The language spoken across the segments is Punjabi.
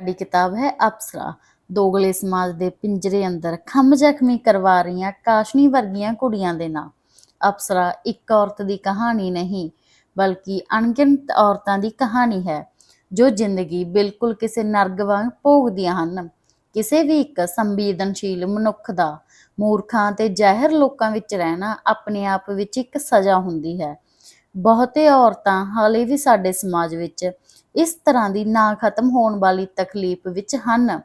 ਸਾਡੀ ਕਿਤਾਬ ਹੈ ਅਪਸਰਾ। ਦੋਗਲੇ ਸਮਾਜ ਦੇ ਪਿੰਜਰੇ ਅੰਦਰ ਖੰਮ ਜ਼ਖਮੀ ਕਰਵਾ ਰਹੀਆਂ ਕਾਸ਼ਨੀ ਵਰਗੀਆਂ ਕੁੜੀਆਂ ਦੇ ਨਾਂ। ਅਪਸਰਾ ਇੱਕ ਔਰਤ ਦੀ ਕਹਾਣੀ ਨਹੀਂ, ਬਲਕਿ ਅਣਗਿਣਤ ਔਰਤਾਂ ਦੀ ਕਹਾਣੀ ਹੈ, ਜੋ ਜ਼ਿੰਦਗੀ ਬਿਲਕੁਲ ਕਿਸੇ ਨਰਗ ਵਾਂਗ ਭੋਗਦੀਆਂ ਹਨ। ਕਿਸੇ ਵੀ ਇੱਕ ਸੰਵੇਦਨਸ਼ੀਲ ਮਨੁੱਖ ਦਾ ਮੂਰਖਾਂ ਤੇ ਜ਼ਾਹਿਰ ਲੋਕਾਂ ਵਿੱਚ ਰਹਿਣਾ ਆਪਣੇ ਆਪ ਵਿੱਚ ਇੱਕ ਸਜ਼ਾ ਹੁੰਦੀ ਹੈ। ਬਹੁਤੇ ਔਰਤਾਂ ਹਾਲੇ ਵੀ ਸਾਡੇ ਸਮਾਜ ਵਿੱਚ ਇਸ ਤਰ੍ਹਾਂ ਦੀ ਨਾ ਖਤਮ ਹੋਣ ਵਾਲੀ ਤਕਲੀਫ ਵਿੱਚ ਹਨ,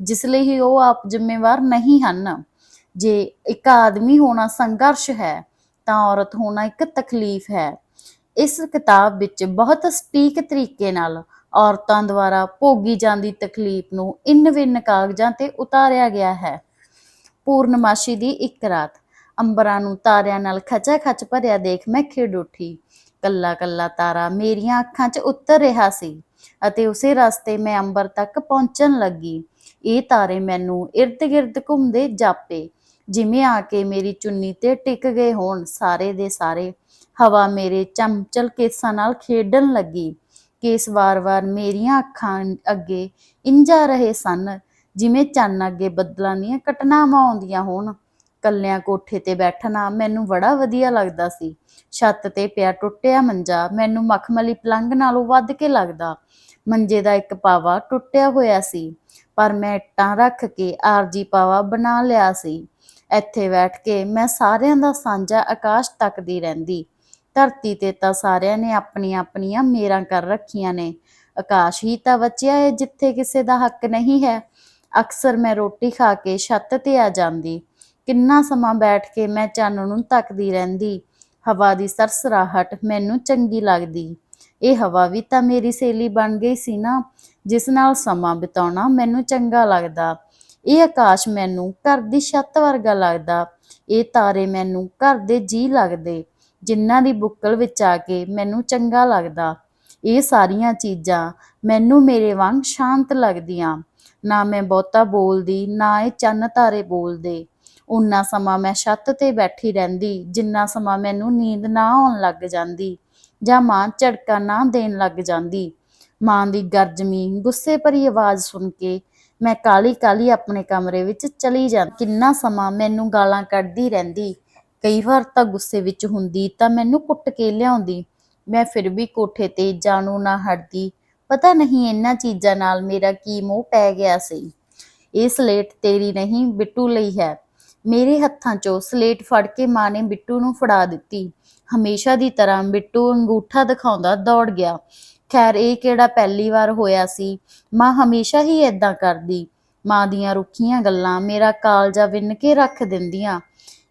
ਜਿਸ ਲਈ ਉਹ ਆਪ ਜ਼ਿੰਮੇਵਾਰ ਨਹੀਂ ਹਨ। ਜੇ ਇੱਕ ਆਦਮੀ ਹੋਣਾ ਸੰਘਰਸ਼ ਹੈ, ਤਾਂ ਔਰਤ ਹੋਣਾ ਇੱਕ ਤਕਲੀਫ ਹੈ। ਇਸ ਕਿਤਾਬ ਵਿੱਚ ਬਹੁਤ ਸਟੀਕ ਤਰੀਕੇ ਨਾਲ ਔਰਤਾਂ ਦੁਆਰਾ ਭੋਗੀ ਜਾਂਦੀ ਤਕਲੀਫ ਨੂੰ ਇਨ ਵਿਨ ਕਾਗਜ਼ਾਂ ਤੇ ਉਤਾਰਿਆ ਗਿਆ ਹੈ। ਪੂਰਨਮਾਸ਼ੀ ਦੀ ਇੱਕ ਰਾਤ ਅੰਬਰਾਂ ਨੂੰ ਤਾਰਿਆਂ ਨਾਲ ਖਚਾ ਖਚ ਭਰਿਆ ਦੇਖ ਮੈਂ ਖਿੜ ਉੱਠੀ। ਕੱਲਾ ਕੱਲਾ ਤਾਰਾ ਮੇਰੀਆਂ ਅੱਖਾਂ 'ਚ ਉਤਰ ਰਿਹਾ ਸੀ ਅਤੇ ਉਸੇ ਰਸਤੇ ਮੈਂ ਅੰਬਰ ਤੱਕ ਪਹੁੰਚਣ ਲੱਗੀ। ਇਹ ਤਾਰੇ ਮੈਨੂੰ ਇਰਦ-ਗਿਰਦ ਘੁੰਮਦੇ ਜਾਪੇ, ਜਿਵੇਂ ਆ ਕੇ ਮੇਰੀ ਚੁੰਨੀ ਤੇ ਟਿਕ ਗਏ ਹੋਣ। ਸਾਰੇ ਦੇ ਸਾਰੇ ਹਵਾ ਮੇਰੇ ਚਮਚਲ ਕੇਸਾਂ ਨਾਲ ਖੇਡਣ ਲੱਗੀ ਕੇਸ ਵਾਰ-ਵਾਰ ਮੇਰੀਆਂ ਅੱਖਾਂ ਅੱਗੇ ਇੰਜਾ ਰਹੇ ਸਨ, ਜਿਵੇਂ ਚੰਨ ਅੱਗੇ ਬੱਦਲਾਂ ਦੀਆਂ ਘਟਨਾਵਾਂ ਆਉਂਦੀਆਂ ਹੋਣ। ਕੱਲਿਆਂ ਕੋਠੇ ਤੇ ਬੈਠਣਾ ਮੈਨੂੰ ਬੜਾ ਵਧੀਆ ਲੱਗਦਾ ਸੀ। ਛੱਤ ਤੇ ਪਿਆ ਟੁੱਟਿਆ ਮੰਜਾ, ਮੈਨੂੰ ਮਖਮਲੀ ਪਲੰਗ ਨਾਲੋਂ ਵੱਧ ਕੇ ਲੱਗਦਾ। ਮੰਜੇ ਦਾ ਇੱਕ ਪਾਵਾ ਟੁੱਟਿਆ ਹੋਇਆ ਸੀ, ਪਰ ਮੈਂ ਇੱਟਾਂ ਰੱਖ ਕੇ ਆਰਜੀ ਪਾਵਾ ਬਣਾ ਲਿਆ ਸੀ। ਇੱਥੇ ਬੈਠ ਕੇ ਮੈਂ ਸਾਰਿਆਂ ਦਾ ਸਾਂਝਾ ਆਕਾਸ਼ ਤੱਕਦੀ ਰਹਿੰਦੀ। ਧਰਤੀ ਤੇ ਤਾਂ ਸਾਰਿਆਂ ਨੇ ਆਪਣੀਆਂ ਆਪਣੀਆਂ ਮੇਰਾਂ ਕਰ ਰੱਖੀਆਂ ਨੇ। ਆਕਾਸ਼ ਹੀ ਤਾਂ ਬਚਿਆ ਹੈ ਜਿੱਥੇ ਕਿਸੇ ਦਾ ਹੱਕ ਨਹੀਂ ਹੈ। ਅਕਸਰ ਮੈਂ ਰੋਟੀ ਖਾ ਕੇ ਛੱਤ ਤੇ ਆ ਜਾਂਦੀ। ਕਿੰਨਾ ਸਮਾਂ ਬੈਠ ਕੇ ਮੈਂ ਚੰਨ ਨੂੰ ਤੱਕਦੀ ਰਹਿੰਦੀ। ਹਵਾ ਦੀ ਸਰਸਰਾਹਟ ਮੈਨੂੰ ਚੰਗੀ ਲੱਗਦੀ। ਇਹ ਹਵਾ ਵੀ ਤਾਂ ਮੇਰੀ ਸਹੇਲੀ ਬਣ ਗਈ ਸੀ ਨਾ, ਜਿਸ ਨਾਲ ਸਮਾਂ ਬਿਤਾਉਣਾ ਮੈਨੂੰ ਚੰਗਾ ਲੱਗਦਾ। ਇਹ ਆਕਾਸ਼ ਮੈਨੂੰ ਘਰ ਦੀ ਛੱਤ ਵਰਗਾ ਲੱਗਦਾ। ਇਹ ਤਾਰੇ ਮੈਨੂੰ ਘਰ ਦੇ ਜੀ ਲੱਗਦੇ, ਜਿਨ੍ਹਾਂ ਦੀ ਬੁੱਕਲ ਵਿੱਚ ਆ ਕੇ ਮੈਨੂੰ ਚੰਗਾ ਲੱਗਦਾ। ਇਹ ਸਾਰੀਆਂ ਚੀਜ਼ਾਂ ਮੈਨੂੰ ਮੇਰੇ ਵਾਂਗ ਸ਼ਾਂਤ ਲੱਗਦੀਆਂ। ਨਾ ਮੈਂ ਬਹੁਤਾ ਬੋਲਦੀ, ਨਾ ਇਹ ਚੰਨ ਤਾਰੇ ਬੋਲਦੇ। ਉਨਾ ਸਮਾਂ ਮੈਂ ਛੱਤ ਤੇ ਬੈਠੀ ਰਹਿੰਦੀ, ਜਿੰਨਾ ਸਮਾਂ ਮੈਨੂੰ ਨੀਂਦ ਨਾ ਆਉਣ ਲੱਗ ਜਾਂਦੀ, ਜਾਂ ਮਾਂ ਝੜਕਾ ਨਾ ਦੇਣ ਲੱਗ ਜਾਂਦੀ। ਮਾਂ ਦੀ ਗਰਜਮੀ, ਗੁੱਸੇ ਭਰੀ ਆਵਾਜ਼ ਸੁਣ ਕੇ ਮੈਂ ਕਾਲੀ ਕਾਲੀ ਆਪਣੇ ਕਮਰੇ ਵਿੱਚ ਚਲੀ ਜਾਂਦੀ। ਕਿੰਨਾ ਸਮਾਂ ਮੈਨੂੰ ਗਾਲਾਂ ਕੱਢਦੀ ਰਹਿੰਦੀ। ਕਈ ਵਾਰ ਤਾਂ ਗੁੱਸੇ ਵਿੱਚ ਹੁੰਦੀ ਤਾਂ ਮੈਨੂੰ ਕੁੱਟ ਕੇ ਲਿਆਉਂਦੀ। ਮੈਂ ਫਿਰ ਵੀ ਕੋਠੇ ਤੇ ਜਾਣੂ ਨਾ ਹਟਦੀ। ਪਤਾ ਨਹੀਂ ਇਹਨਾਂ ਚੀਜ਼ਾਂ ਨਾਲ ਮੇਰਾ ਕੀ ਮੋਹ ਪੈ ਗਿਆ ਸੀ। ਇਹ ਸਲੇਟ ਤੇਰੀ ਨਹੀਂ, ਬਿੱਟੂ ਲਈ ਹੈ। ਮੇਰੇ ਹੱਥਾਂ 'ਚੋਂ ਸਲੇਟ ਫੜ ਕੇ ਮਾਂ ਨੇ ਬਿੱਟੂ ਨੂੰ ਫੜਾ ਦਿੱਤੀ। ਹਮੇਸ਼ਾ ਦੀ ਤਰ੍ਹਾਂ ਬਿੱਟੂ ਅੰਗੂਠਾ ਦਿਖਾਉਂਦਾ ਦੌੜ ਗਿਆ। ਖੈਰ, ਇਹ ਕਿਹੜਾ ਪਹਿਲੀ ਵਾਰ ਹੋਇਆ ਸੀ? ਮਾਂ ਹਮੇਸ਼ਾ ਹੀ ਏਦਾਂ ਕਰਦੀ। ਮਾਂ ਦੀਆਂ ਰੁੱਖੀਆਂ ਗੱਲਾਂ ਮੇਰਾ ਕਾਲਜਾ ਵਿੰਨ ਕੇ ਰੱਖ ਦਿੰਦੀਆਂ।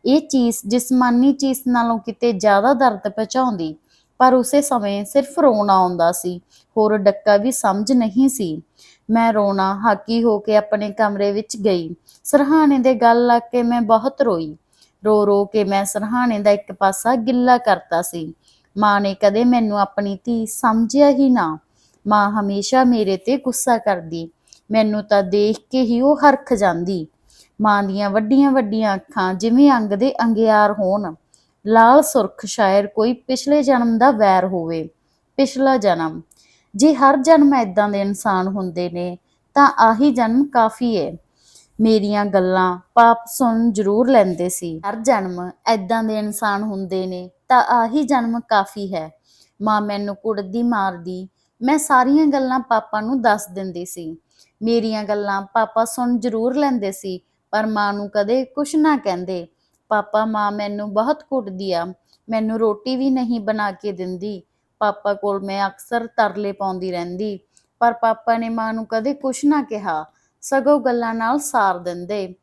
ਇਹ ਚੀਜ਼ ਜਿਸਮਾਨੀ ਚੀਜ਼ ਨਾਲੋਂ ਕਿਤੇ ਜ਼ਿਆਦਾ ਦਰਦ ਪਹੁੰਚਾਉਂਦੀ, ਪਰ ਉਸੇ ਸਮੇਂ ਸਿਰਫ ਰੋਣਾ ਆਉਂਦਾ ਸੀ। ਹੋਰ ਡੱਕਾ ਵੀ ਸਮਝ ਨਹੀਂ ਸੀ। ਮੈਂ ਰੋਣਾ, ਹਾਕੀ ਹੋ ਕੇ ਆਪਣੇ ਕਮਰੇ ਵਿੱਚ ਗਈ। ਸਰਹਾਣੇ ਦੇ ਗੱਲ ਲੱਗ ਕੇ ਮੈਂ ਬਹੁਤ ਰੋਈ। ਰੋ ਰੋ ਕੇ ਮੈਂ ਸਰਹਾਣੇ ਦਾ ਇੱਕ ਪਾਸਾ ਗਿੱਲਾ ਕਰਤਾ ਸੀ। ਮਾਂ ਨੇ ਕਦੇ ਮੈਨੂੰ ਆਪਣੀ ਧੀ ਸਮਝਿਆ ਹੀ ਨਾ। ਮਾਂ ਹਮੇਸ਼ਾ ਮੇਰੇ ਤੇ ਗੁੱਸਾ ਕਰਦੀ। ਮੈਨੂੰ ਤਾਂ ਦੇਖ ਕੇ ਹੀ ਉਹ ਹਰਖ ਜਾਂਦੀ। ਮਾਂ ਦੀਆਂ ਵੱਡੀਆਂ ਵੱਡੀਆਂ ਅੱਖਾਂ ਜਿਵੇਂ ਅੰਗ ਦੇ ਅੰਗਿਆਰ ਹੋਣ। ਲਾਲ ਸੁਰਖ ਸ਼ਾਇਰ ਕੋਈ ਪਿਛਲੇ ਜਨਮ ਦਾ ਵੈਰ ਹੋਵੇ। ਪਿਛਲਾ ਜਨਮ। ਜੇ ਹਰ ਜਨਮ ਐਦਾਂ ਦੇ ਇਨਸਾਨ ਹੁੰਦੇ ਨੇ, ਤਾਂ ਆਹੀ ਜਨਮ ਕਾਫੀ ਹੈ ਮੇਰੀਆਂ ਗੱਲਾਂ ਪਾਪ ਸੁਣ ਜ਼ਰੂਰ ਲੈਂਦੇ ਸੀ। ਹਰ ਜਨਮ ਐਦਾਂ ਦੇ ਇਨਸਾਨ ਹੁੰਦੇ ਨੇ, ਤਾਂ ਆਹੀ ਜਨਮ ਕਾਫੀ ਹੈ। ਮਾਂ ਮੈਨੂੰ ਕੁੜਦੀ ਮਾਰਦੀ, ਮੈਂ ਸਾਰੀਆਂ ਗੱਲਾਂ ਪਾਪਾ ਨੂੰ ਦੱਸ ਦਿੰਦੀ ਸੀ। ਮੇਰੀਆਂ ਗੱਲਾਂ ਪਾਪਾ ਸੁਣ ਜ਼ਰੂਰ ਲੈਂਦੇ ਸੀ, ਪਰ ਮਾਂ ਨੂੰ ਕਦੇ ਕੁਛ ਨਾ ਕਹਿੰਦੇ। ਪਾਪਾ, ਮਾਂ ਮੈਨੂੰ ਬਹੁਤ ਕੁੱਟਦੀ ਆ। ਮੈਨੂੰ ਰੋਟੀ ਵੀ ਨਹੀਂ ਬਣਾ ਕੇ ਦਿੰਦੀ। ਪਾਪਾ ਕੋਲ ਮੈਂ ਅਕਸਰ ਤਰਲੇ ਪਾਉਂਦੀ ਰਹਿੰਦੀ, ਪਰ ਪਾਪਾ ਨੇ ਮਾਂ ਨੂੰ ਕਦੇ ਕੁਛ ਨਾ ਕਿਹਾ, ਸਗੋਂ ਗੱਲਾਂ ਨਾਲ ਸਾਰ ਦਿੰਦੇ।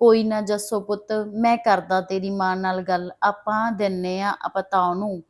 ਕੋਈ ਨਾ ਜੱਸੋ ਪੁੱਤ, ਮੈਂ ਕਰਦਾ ਤੇਰੀ ਮਾਂ ਨਾਲ ਗੱਲ, ਆਪਾਂ ਦਿੰਨੇ ਆ ਪਤਾ ਉਹਨੂੰ।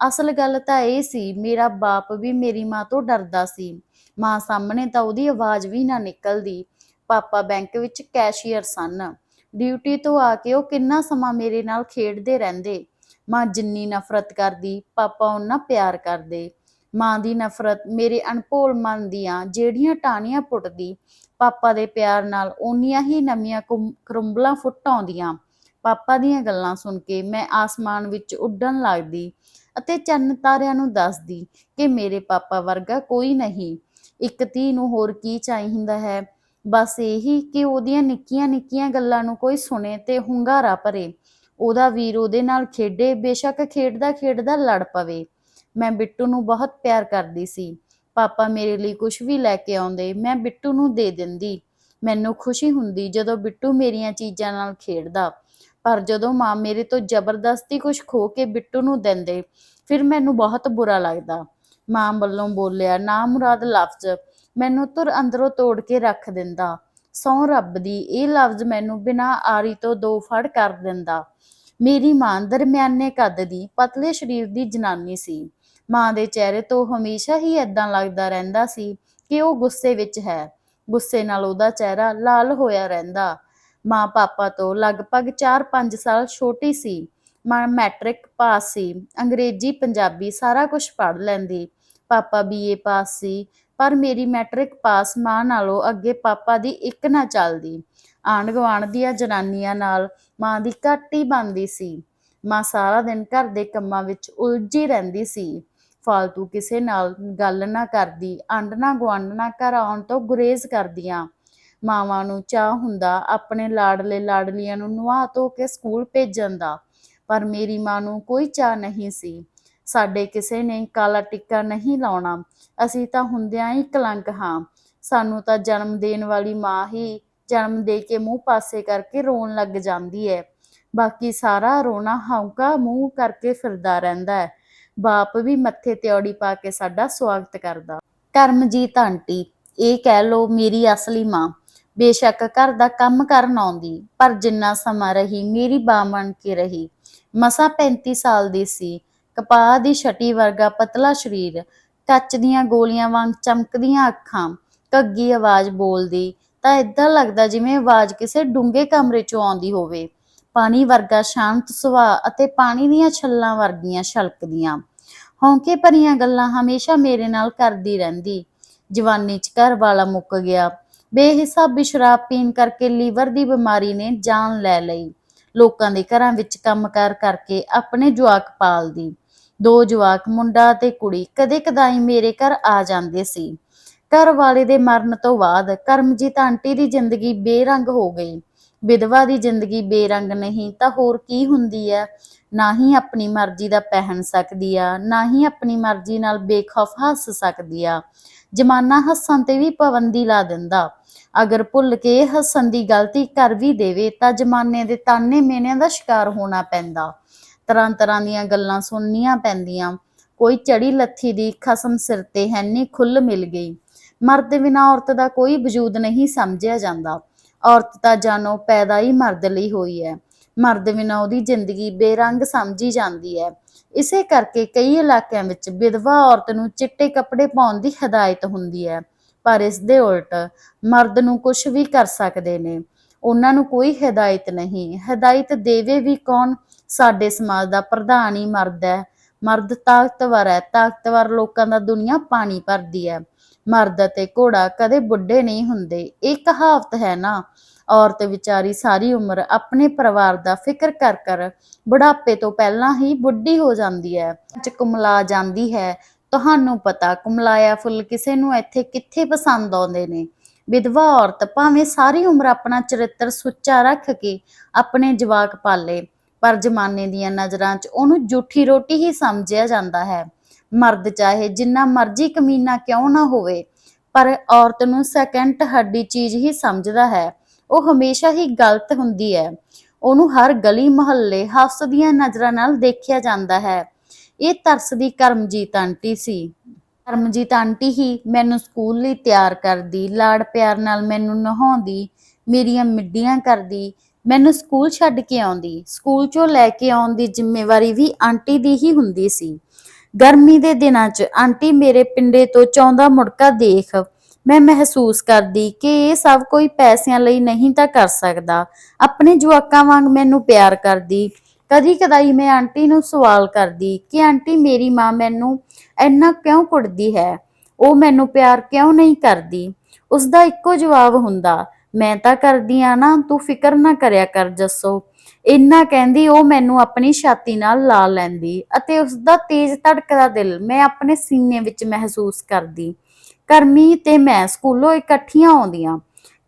ਅਸਲ ਗੱਲ ਤਾਂ ਇਹ ਸੀ, ਮੇਰਾ ਬਾਪ ਵੀ ਮੇਰੀ ਮਾਂ ਤੋਂ ਡਰਦਾ ਸੀ। ਮਾਂ ਸਾਹਮਣੇ ਤਾਂ ਉਹਦੀ ਆਵਾਜ਼ ਵੀ ਨਾ ਨਿਕਲਦੀ। ਪਾਪਾ ਬੈਂਕ ਵਿੱਚ ਕੈਸ਼ੀਅਰ ਸਨ। ਡਿਊਟੀ ਤੋਂ ਆ ਕੇ ਉਹ ਕਿੰਨਾ ਸਮਾਂ ਮੇਰੇ ਨਾਲ ਖੇਡਦੇ ਰਹਿੰਦੇ। ਮਾਂ ਜਿੰਨੀ ਨਫ਼ਰਤ ਕਰਦੀ, ਪਾਪਾ ਉਹਨਾਂ ਪਿਆਰ ਕਰਦੇ। ਮਾਂ ਦੀ ਨਫ਼ਰਤ ਮੇਰੇ ਅਣਭੋਲ ਮਨ ਦੀਆਂ ਜਿਹੜੀਆਂ ਟਾਹਣੀਆਂ ਪੁੱਟਦੀ, ਪਾਪਾ ਦੇ ਪਿਆਰ ਨਾਲ ਓਨੀਆਂ ਹੀ ਨਵੀਆਂ ਕੁੰ- ਫੁੱਟ ਆਉਂਦੀਆਂ। ਪਾਪਾ ਦੀਆਂ ਗੱਲਾਂ ਸੁਣ ਕੇ ਮੈਂ ਆਸਮਾਨ ਵਿੱਚ ਉੱਡਣ ਲੱਗਦੀ ਅਤੇ ਚੰਨ ਤਾਰਿਆਂ ਨੂੰ ਦੱਸਦੀ ਕਿ ਮੇਰੇ ਪਾਪਾ ਵਰਗਾ ਕੋਈ ਨਹੀਂ। ਇੱਕ ਧੀ ਨੂੰ ਹੋਰ ਕੀ ਚਾਹੀਦਾ ਹੈ? ਬਸ ਇਹੀ ਕਿ ਉਹਦੀਆਂ ਨਿੱਕੀਆਂ ਨਿੱਕੀਆਂ ਗੱਲਾਂ ਨੂੰ ਕੋਈ ਸੁਣੇ ਤੇ ਹੁੰਗਾਰਾ ਭਰੇ। ਉਹਦਾ ਵੀਰ ਉਹਦੇ ਨਾਲ ਖੇਡੇ, ਬੇਸ਼ੱਕ ਖੇਡਦਾ ਖੇਡਦਾ ਲੜ ਪਵੇ। ਮੈਂ ਬਿੱਟੂ ਨੂੰ ਬਹੁਤ ਪਿਆਰ ਕਰਦੀ ਸੀ। ਪਾਪਾ ਮੇਰੇ ਲਈ ਕੁਝ ਵੀ ਲੈ ਕੇ ਆਉਂਦੇ, ਮੈਂ ਬਿੱਟੂ ਨੂੰ ਦੇ ਦਿੰਦੀ। ਮੈਨੂੰ ਖੁਸ਼ੀ ਹੁੰਦੀ ਜਦੋਂ ਬਿੱਟੂ ਮੇਰੀਆਂ ਚੀਜ਼ਾਂ ਨਾਲ ਖੇਡਦਾ। ਪਰ ਜਦੋਂ ਮਾਂ ਮੇਰੇ ਤੋਂ ਜ਼ਬਰਦਸਤੀ ਕੁਝ ਖੋ ਕੇ ਬਿੱਟੂ ਨੂੰ ਦਿੰਦੇ, ਫਿਰ ਮੈਨੂੰ ਬਹੁਤ ਬੁਰਾ ਲੱਗਦਾ। ਮਾਂ ਵੱਲੋਂ ਬੋਲਿਆ, ਨਾ ਮੁਰਾਦ ਲਫ਼ਜ਼, ਮੈਨੂੰ ਤੁਰ ਅੰਦਰੋਂ ਤੋੜ ਕੇ ਰੱਖ ਦਿੰਦਾ। ਸੌ ਰੱਬ ਦੀ, ਇਹ ਲਫ਼ਜ਼ ਮੈਨੂੰ ਬਿਨਾਂ ਆਰੀ ਤੋਂ ਦੋ ਫੜ ਕਰ ਦਿੰਦਾ। ਮੇਰੀ ਮਾਂ ਦਰਮਿਆਨੇ ਕੱਦ ਦੀ ਪਤਲੇ ਸਰੀਰ ਦੀ ਜਨਾਨੀ ਸੀ। ਮਾਂ ਦੇ ਚਿਹਰੇ ਤੋਂ ਹਮੇਸ਼ਾ ਹੀ ਐਦਾਂ ਲੱਗਦਾ ਰਹਿੰਦਾ ਸੀ ਕਿ ਉਹ ਗੁੱਸੇ ਵਿੱਚ ਹੈ। ਗੁੱਸੇ ਨਾਲ ਉਹਦਾ ਚਿਹਰਾ ਲਾਲ ਹੋਇਆ ਰਹਿੰਦਾ। ਮਾਂ ਪਾਪਾ ਤੋਂ ਲਗਭਗ 4-5 ਸਾਲ ਛੋਟੀ ਸੀ। ਮਾਂ ਮੈਟ੍ਰਿਕ ਪਾਸ ਸੀ, ਅੰਗਰੇਜ਼ੀ, ਪੰਜਾਬੀ ਸਾਰਾ ਕੁਝ ਪੜ੍ਹ ਲੈਂਦੀ। ਪਾਪਾ ਬੀਏ ਪਾਸ ਸੀ ਪਰ ਮੇਰੀ ਮੈਟ੍ਰਿਕ ਪਾਸ ਮਾਂ ਨਾਲੋਂ ਅੱਗੇ ਪਾਪਾ ਦੀ ਇੱਕ ਨਾ ਚੱਲਦੀ। ਆਂਢ ਗੁਆਂਢ ਦੀਆਂ ਜਨਾਨੀਆਂ ਨਾਲ ਮਾਂ ਦੀ ਘੱਟ ਹੀ ਬਣਦੀ ਸੀ। ਮਾਂ ਸਾਰਾ ਦਿਨ ਘਰ ਦੇ ਕੰਮਾਂ ਵਿੱਚ ਉਲਝੀ ਰਹਿੰਦੀ ਸੀ। ਫਾਲਤੂ ਕਿਸੇ ਨਾਲ ਗੱਲ ਨਾ ਕਰਦੀ ਆਂਡਣਾ ਗੁਆਂਢਣਾ ਘਰ ਆਉਣ ਤੋਂ ਗੁਰੇਜ਼ ਕਰਦੀਆਂ। ਮਾਵਾਂ ਨੂੰ ਚਾਹ ਹੁੰਦਾ ਆਪਣੇ ਲਾਡਲੇ ਲਾਡਲੀਆਂ ਨੂੰ ਨਵਾ ਧੋ ਕੇ ਸਕੂਲ ਭੇਜਣ ਦਾ, ਪਰ ਮੇਰੀ ਮਾਂ ਨੂੰ ਕੋਈ ਚਾਹ ਨਹੀਂ ਸੀ। ਸਾਡੇ ਕਿਸੇ ਨੇ ਕਾਲਾ ਟਿੱਕਾ ਨਹੀਂ ਲਾਉਣਾ। ਅਸੀਂ ਤਾਂ ਹੁੰਦਿਆਂ ਹੀ ਕਲੰਕ ਹਾਂ। ਸਾਨੂੰ ਤਾਂ ਜਨਮ ਦੇਣ ਵਾਲੀ ਮਾਂ ਹੀ ਜਨਮ ਦੇ ਕੇ ਮੂੰਹ ਪਾਸੇ ਕਰਕੇ ਰੋਣ ਲੱਗ ਜਾਂਦੀ ਹੈ ਬਾਕੀ ਸਾਰਾ ਰੋਣਾ ਹੌਂਕਾ ਮੂੰਹ ਕਰਕੇ ਫਿਰਦਾ ਰਹਿੰਦਾ ਹੈ ਬਾਪ ਵੀ ਮੱਥੇ ਤੇ ਔੜੀ ਪਾ ਕੇ ਸਾਡਾ ਸਵਾਗਤ ਕਰਦਾ। ਕਰਮਜੀਤ ਆਂਟੀ, ਇਹ ਕਹਿ ਲੋ ਮੇਰੀ ਅਸਲੀ ਮਾਂ। ਬੇਸ਼ੱਕ ਘਰ ਦਾ ਕੰਮ ਕਰਨ ਆਉਂਦੀ, ਪਰ ਜਿੰਨਾ ਸਮਾਂ ਰਹੀ ਮੇਰੀ ਬਾਂ ਬਣ ਕੇ ਰਹੀ। ਮਸਾ 35 ਸਾਲ ਦੀ ਸੀ। ਕਪਾਹ ਦੀ ਛਟੀ ਵਰਗਾ ਪਤਲਾ ਸਰੀਰ ਕੱਚ ਦੀਆਂ ਗੋਲੀਆਂ ਵਾਂਗ ਚਮਕਦੀਆਂ ਅੱਖਾਂ, ਘੱਗੀ ਆਵਾਜ਼ ਬੋਲਦੀ, ਤਾਂ ਇਦਾਂ ਲੱਗਦਾ ਜਿਵੇਂ ਆਵਾਜ਼ ਕਿਸੇ ਡੂੰਘੇ ਕਮਰੇ ਚੋਂ ਆਉਂਦੀ ਹੋਵੇ। ਪਾਣੀ ਵਰਗਾ ਸ਼ਾਂਤ ਸੁਭਾਅ ਅਤੇ ਪਾਣੀ ਦੀਆਂ ਛੱਲਾਂ ਵਰਗੀਆਂ ਛਲਕਦੀਆਂ। ਹੌਂਕੇ ਭਰੀਆਂ ਗੱਲਾਂ ਹਮੇਸ਼ਾ ਮੇਰੇ ਨਾਲ ਕਰਦੀ ਰਹਿੰਦੀ। ਜਵਾਨੀ 'ਚ ਘਰ ਵਾਲਾ ਮੁੱਕ ਗਿਆ। ਬੇਹਿਸਾਬੀ ਸ਼ਰਾਬ ਪੀਣ ਕਰਕੇ ਲੀਵਰ ਦੀ ਬਿਮਾਰੀ ਨੇ ਜਾਨ ਲੈ ਲਈ। ਲੋਕਾਂ ਦੇ ਘਰਾਂ ਵਿੱਚ ਕੰਮਕਾਰ ਕਰਕੇ ਆਪਣੇ ਜਵਾਕ ਪਾਲਦੀ। ਦੋ ਜਵਾਕ, ਮੁੰਡਾ ਤੇ ਕੁੜੀ ਕਦੇ ਕਦਾਈ ਮੇਰੇ ਘਰ ਆ ਜਾਂਦੇ ਸੀ। ਘਰ ਵਾਲੇ ਦੇ ਮਰਨ ਤੋਂ ਬਾਅਦ ਕਰਮਜੀਤ ਆਂਟੀ ਦੀ ਜ਼ਿੰਦਗੀ ਬੇਰੰਗ ਹੋ ਗਈ। ਵਿਧਵਾ ਦੀ ਜ਼ਿੰਦਗੀ ਬੇਰੰਗ ਨਹੀਂ ਤਾਂ ਹੋਰ ਕੀ ਹੁੰਦੀ ਹੈ? ਨਾ ਹੀ ਆਪਣੀ ਮਰਜ਼ੀ ਦਾ ਪਹਿਨ ਸਕਦੀ ਆ, ਨਾ ਹੀ ਆਪਣੀ ਮਰਜ਼ੀ ਨਾਲ ਬੇਖੌਫ ਹੱਸ ਸਕਦੀ ਆ। ਜਮਾਨਾ ਹੱਸਣ ਤੇ ਵੀ ਪਾਬੰਦੀ ਲਾ ਦਿੰਦਾ। ਅਗਰ ਭੁੱਲ ਕੇ ਹੱਸਣ ਦੀ ਗਲਤੀ ਕਰ ਵੀ ਦੇਵੇ ਤਾਂ ਜਮਾਨੇ ਦੇ ਤਾਨੇ ਮੇਨਿਆਂ ਦਾ ਸ਼ਿਕਾਰ ਹੋਣਾ ਪੈਂਦਾ। ਤਰ੍ਹਾਂ ਤਰ੍ਹਾਂ ਦੀਆਂ ਗੱਲਾਂ ਸੁਣਨੀਆਂ ਪੈਂਦੀਆਂ। ਕੋਈ ਚੜੀ ਲੱਥੀ ਦੀ ਖਸਮ ਸਿਰ ਤੇ ਹੈਨੀ ਖੁੱਲ ਮਿਲ ਗਈ। ਮਰਦ ਬਿਨਾਂ ਔਰਤ ਦਾ ਕੋਈ ਵਜੂਦ ਨਹੀਂ ਸਮਝਿਆ ਜਾਂਦਾ। ਔਰਤ ਤਾਂ ਜਾਨੋ ਪੈਦਾ ਹੀ ਮਰਦ ਲਈ ਹੋਈ ਹੈ ਮਰਦ ਬਿਨਾਂ ਉਹਦੀ ਜ਼ਿੰਦਗੀ ਬੇਰੰਗ ਸਮਝੀ ਜਾਂਦੀ ਹੈ ਇਸੇ ਕਰਕੇ ਕਈ ਇਲਾਕਿਆਂ ਵਿੱਚ ਵਿਧਵਾ ਔਰਤ ਨੂੰ ਚਿੱਟੇ ਕੱਪੜੇ ਪਾਉਣ ਦੀ ਹਦਾਇਤ ਹੁੰਦੀ ਹੈ ਪਰ ਇਸ ਦੇ ਉਲਟ ਮਰਦ ਨੂੰ ਕੁਝ ਵੀ ਕਰ ਸਕਦੇ ਨੇ। ਉਹਨਾਂ ਨੂੰ ਕੋਈ ਹਦਾਇਤ ਨਹੀਂ। ਹਦਾਇਤ ਦੇਵੇ ਵੀ ਕੌਣ? ਸਾਡੇ ਸਮਾਜ ਦਾ ਪ੍ਰਧਾਨ ਹੀ ਮਰਦ ਹੈ। ਮਰਦ ਤਾਕਤਵਰ ਹੈ। ਤਾਕਤਵਰ ਲੋਕਾਂ ਦਾ ਦੁਨੀਆ ਪਾਣੀ ਭਰਦੀ ਹੈ। ਮਰਦ ਅਤੇ ਘੋੜਾ ਕਦੇ ਬੁੱਢੇ ਨਹੀਂ ਹੁੰਦੇ। ਇਹ ਕਹਾਵਤ ਹੈ ਨਾ, ਔਰਤ ਵਿਚਾਰੀ ਸਾਰੀ ਉਮਰ ਆਪਣੇ ਪਰਿਵਾਰ ਦਾ ਫਿਕਰ ਕਰ ਕਰ ਬੁਢਾਪੇ ਤੋਂ ਪਹਿਲਾਂ ਹੀ ਬੁੱਢੀ ਹੋ ਜਾਂਦੀ ਹੈ। ਚ ਕੁਮਲਾ ਜਾਂਦੀ ਹੈ। ਤੁਹਾਨੂੰ ਪਤਾ, ਕੁਮਲਾਇਆ ਫੁੱਲ ਕਿਸੇ ਨੂੰ ਇੱਥੇ ਕਿੱਥੇ ਪਸੰਦ ਆਉਂਦੇ ਨੇ? ਵਿਧਵਾ ਔਰਤ ਭਾਵੇਂ ਸਾਰੀ ਉਮਰ ਆਪਣਾ ਚਰਿੱਤਰ ਸੁੱਚਾ ਰੱਖ ਕੇ ਆਪਣੇ ਜਵਾਕ ਪਾਲੇ। ਪਰ ਜਮਾਨੇ ਦੀਆਂ ਨਜ਼ਰਾਂ 'ਚ ਉਹਨੂੰ ਜੂਠੀ ਰੋਟੀ ਹੀ ਸਮਝਿਆ ਜਾਂਦਾ ਹੈ। ਮਰਦ ਚਾਹੇ ਜਿੰਨਾ ਮਰਜ਼ੀ ਕਮੀਨਾ ਕਿਉਂ ਨਾ ਹੋਵੇ, ਪਰ ਔਰਤ ਨੂੰ ਸੈਕੰਡ ਹੱਡੀ ਚੀਜ਼ ਹੀ ਸਮਝਦਾ ਹੈ। ਉਹ ਹਮੇਸ਼ਾ ਹੀ ਗਲਤ ਹੁੰਦੀ ਹੈ। ਉਹਨੂੰ ਹਰ ਗਲੀ ਮੁਹੱਲੇ ਹੱਸਦੀਆਂ ਨਜ਼ਰਾਂ ਨਾਲ ਦੇਖਿਆ ਜਾਂਦਾ ਹੈ। ਇਹ ਤਰਸ ਦੀ ਕਰਮਜੀਤ ਆਂਟੀ ਸੀ। ਕਰਮਜੀਤ ਆਂਟੀ ਹੀ ਮੈਨੂੰ ਸਕੂਲ ਲਈ ਤਿਆਰ ਕਰਦੀ, ਲਾੜ ਪਿਆਰ ਨਾਲ ਮੈਨੂੰ ਨਹਾਉਂਦੀ, ਮੇਰੀਆਂ ਮਿੱਡੀਆਂ ਕਰਦੀ ਮੈਨੂੰ ਸਕੂਲ ਛੱਡ ਕੇ ਆਉਂਦੀ, ਸਕੂਲ ਚੋਂ ਲੈ ਕੇ ਆਉਣ ਦੀ ਜ਼ਿੰਮੇਵਾਰੀ ਵੀ ਆਂਟੀ ਦੀ ਹੀ ਹੁੰਦੀ ਸੀ। ਗਰਮੀ ਦੇ ਦਿਨਾਂ 'ਚ ਆਂਟੀ ਮੇਰੇ ਪਿੰਡੇ ਤੋਂ ਚੌਂਦਾ ਮੁੜਕਾ ਦੇਖ। ਮੈਂ ਮਹਿਸੂਸ ਕਰਦੀ ਕਿ ਇਹ ਸਭ ਕੋਈ ਪੈਸਿਆਂ ਲਈ ਨਹੀਂ ਤਾਂ ਕਰ ਸਕਦਾ। ਆਪਣੇ ਜਵਾਕਾਂ ਵਾਂਗ ਮੈਨੂੰ ਪਿਆਰ ਕਰਦੀ। ਕਦੀ ਕਦਾਈ ਮੈਂ ਆਂਟੀ ਨੂੰ ਸਵਾਲ ਕਰਦੀ ਕਿ ਆਂਟੀ ਮੇਰੀ ਮਾਂ ਮੈਨੂੰ ਇੰਨਾ ਕਿਉਂ ਕੁੱਟਦੀ ਹੈ? ਉਹ ਮੈਨੂੰ ਪਿਆਰ ਕਿਉਂ ਨਹੀਂ ਕਰਦੀ? ਉਸ ਦਾ ਇੱਕੋ ਜਵਾਬ ਹੁੰਦਾ ਮੈਂ ਤਾਂ ਕਰਦੀ ਆ ਨਾ, ਤੂੰ ਫਿਕਰ ਨਾ ਕਰਿਆ ਕਰ ਜੱਸੋ। ਇੰਨਾ ਕਹਿੰਦੀ, ਉਹ ਮੈਨੂੰ ਆਪਣੀ ਛਾਤੀ ਨਾਲ ਲਾ ਲੈਂਦੀ ਅਤੇ ਉਸ ਦਾ ਤੇਜ਼ ਧੜਕਦਾ ਦਿਲ ਮੈਂ ਆਪਣੇ ਸੀਨੇ ਵਿੱਚ ਮਹਿਸੂਸ ਕਰਦੀ। ਕਰਮੀ ਤੇ ਮੈਂ ਸਕੂਲੋਂ ਇਕੱਠੀਆਂ ਆਉਂਦੀਆਂ।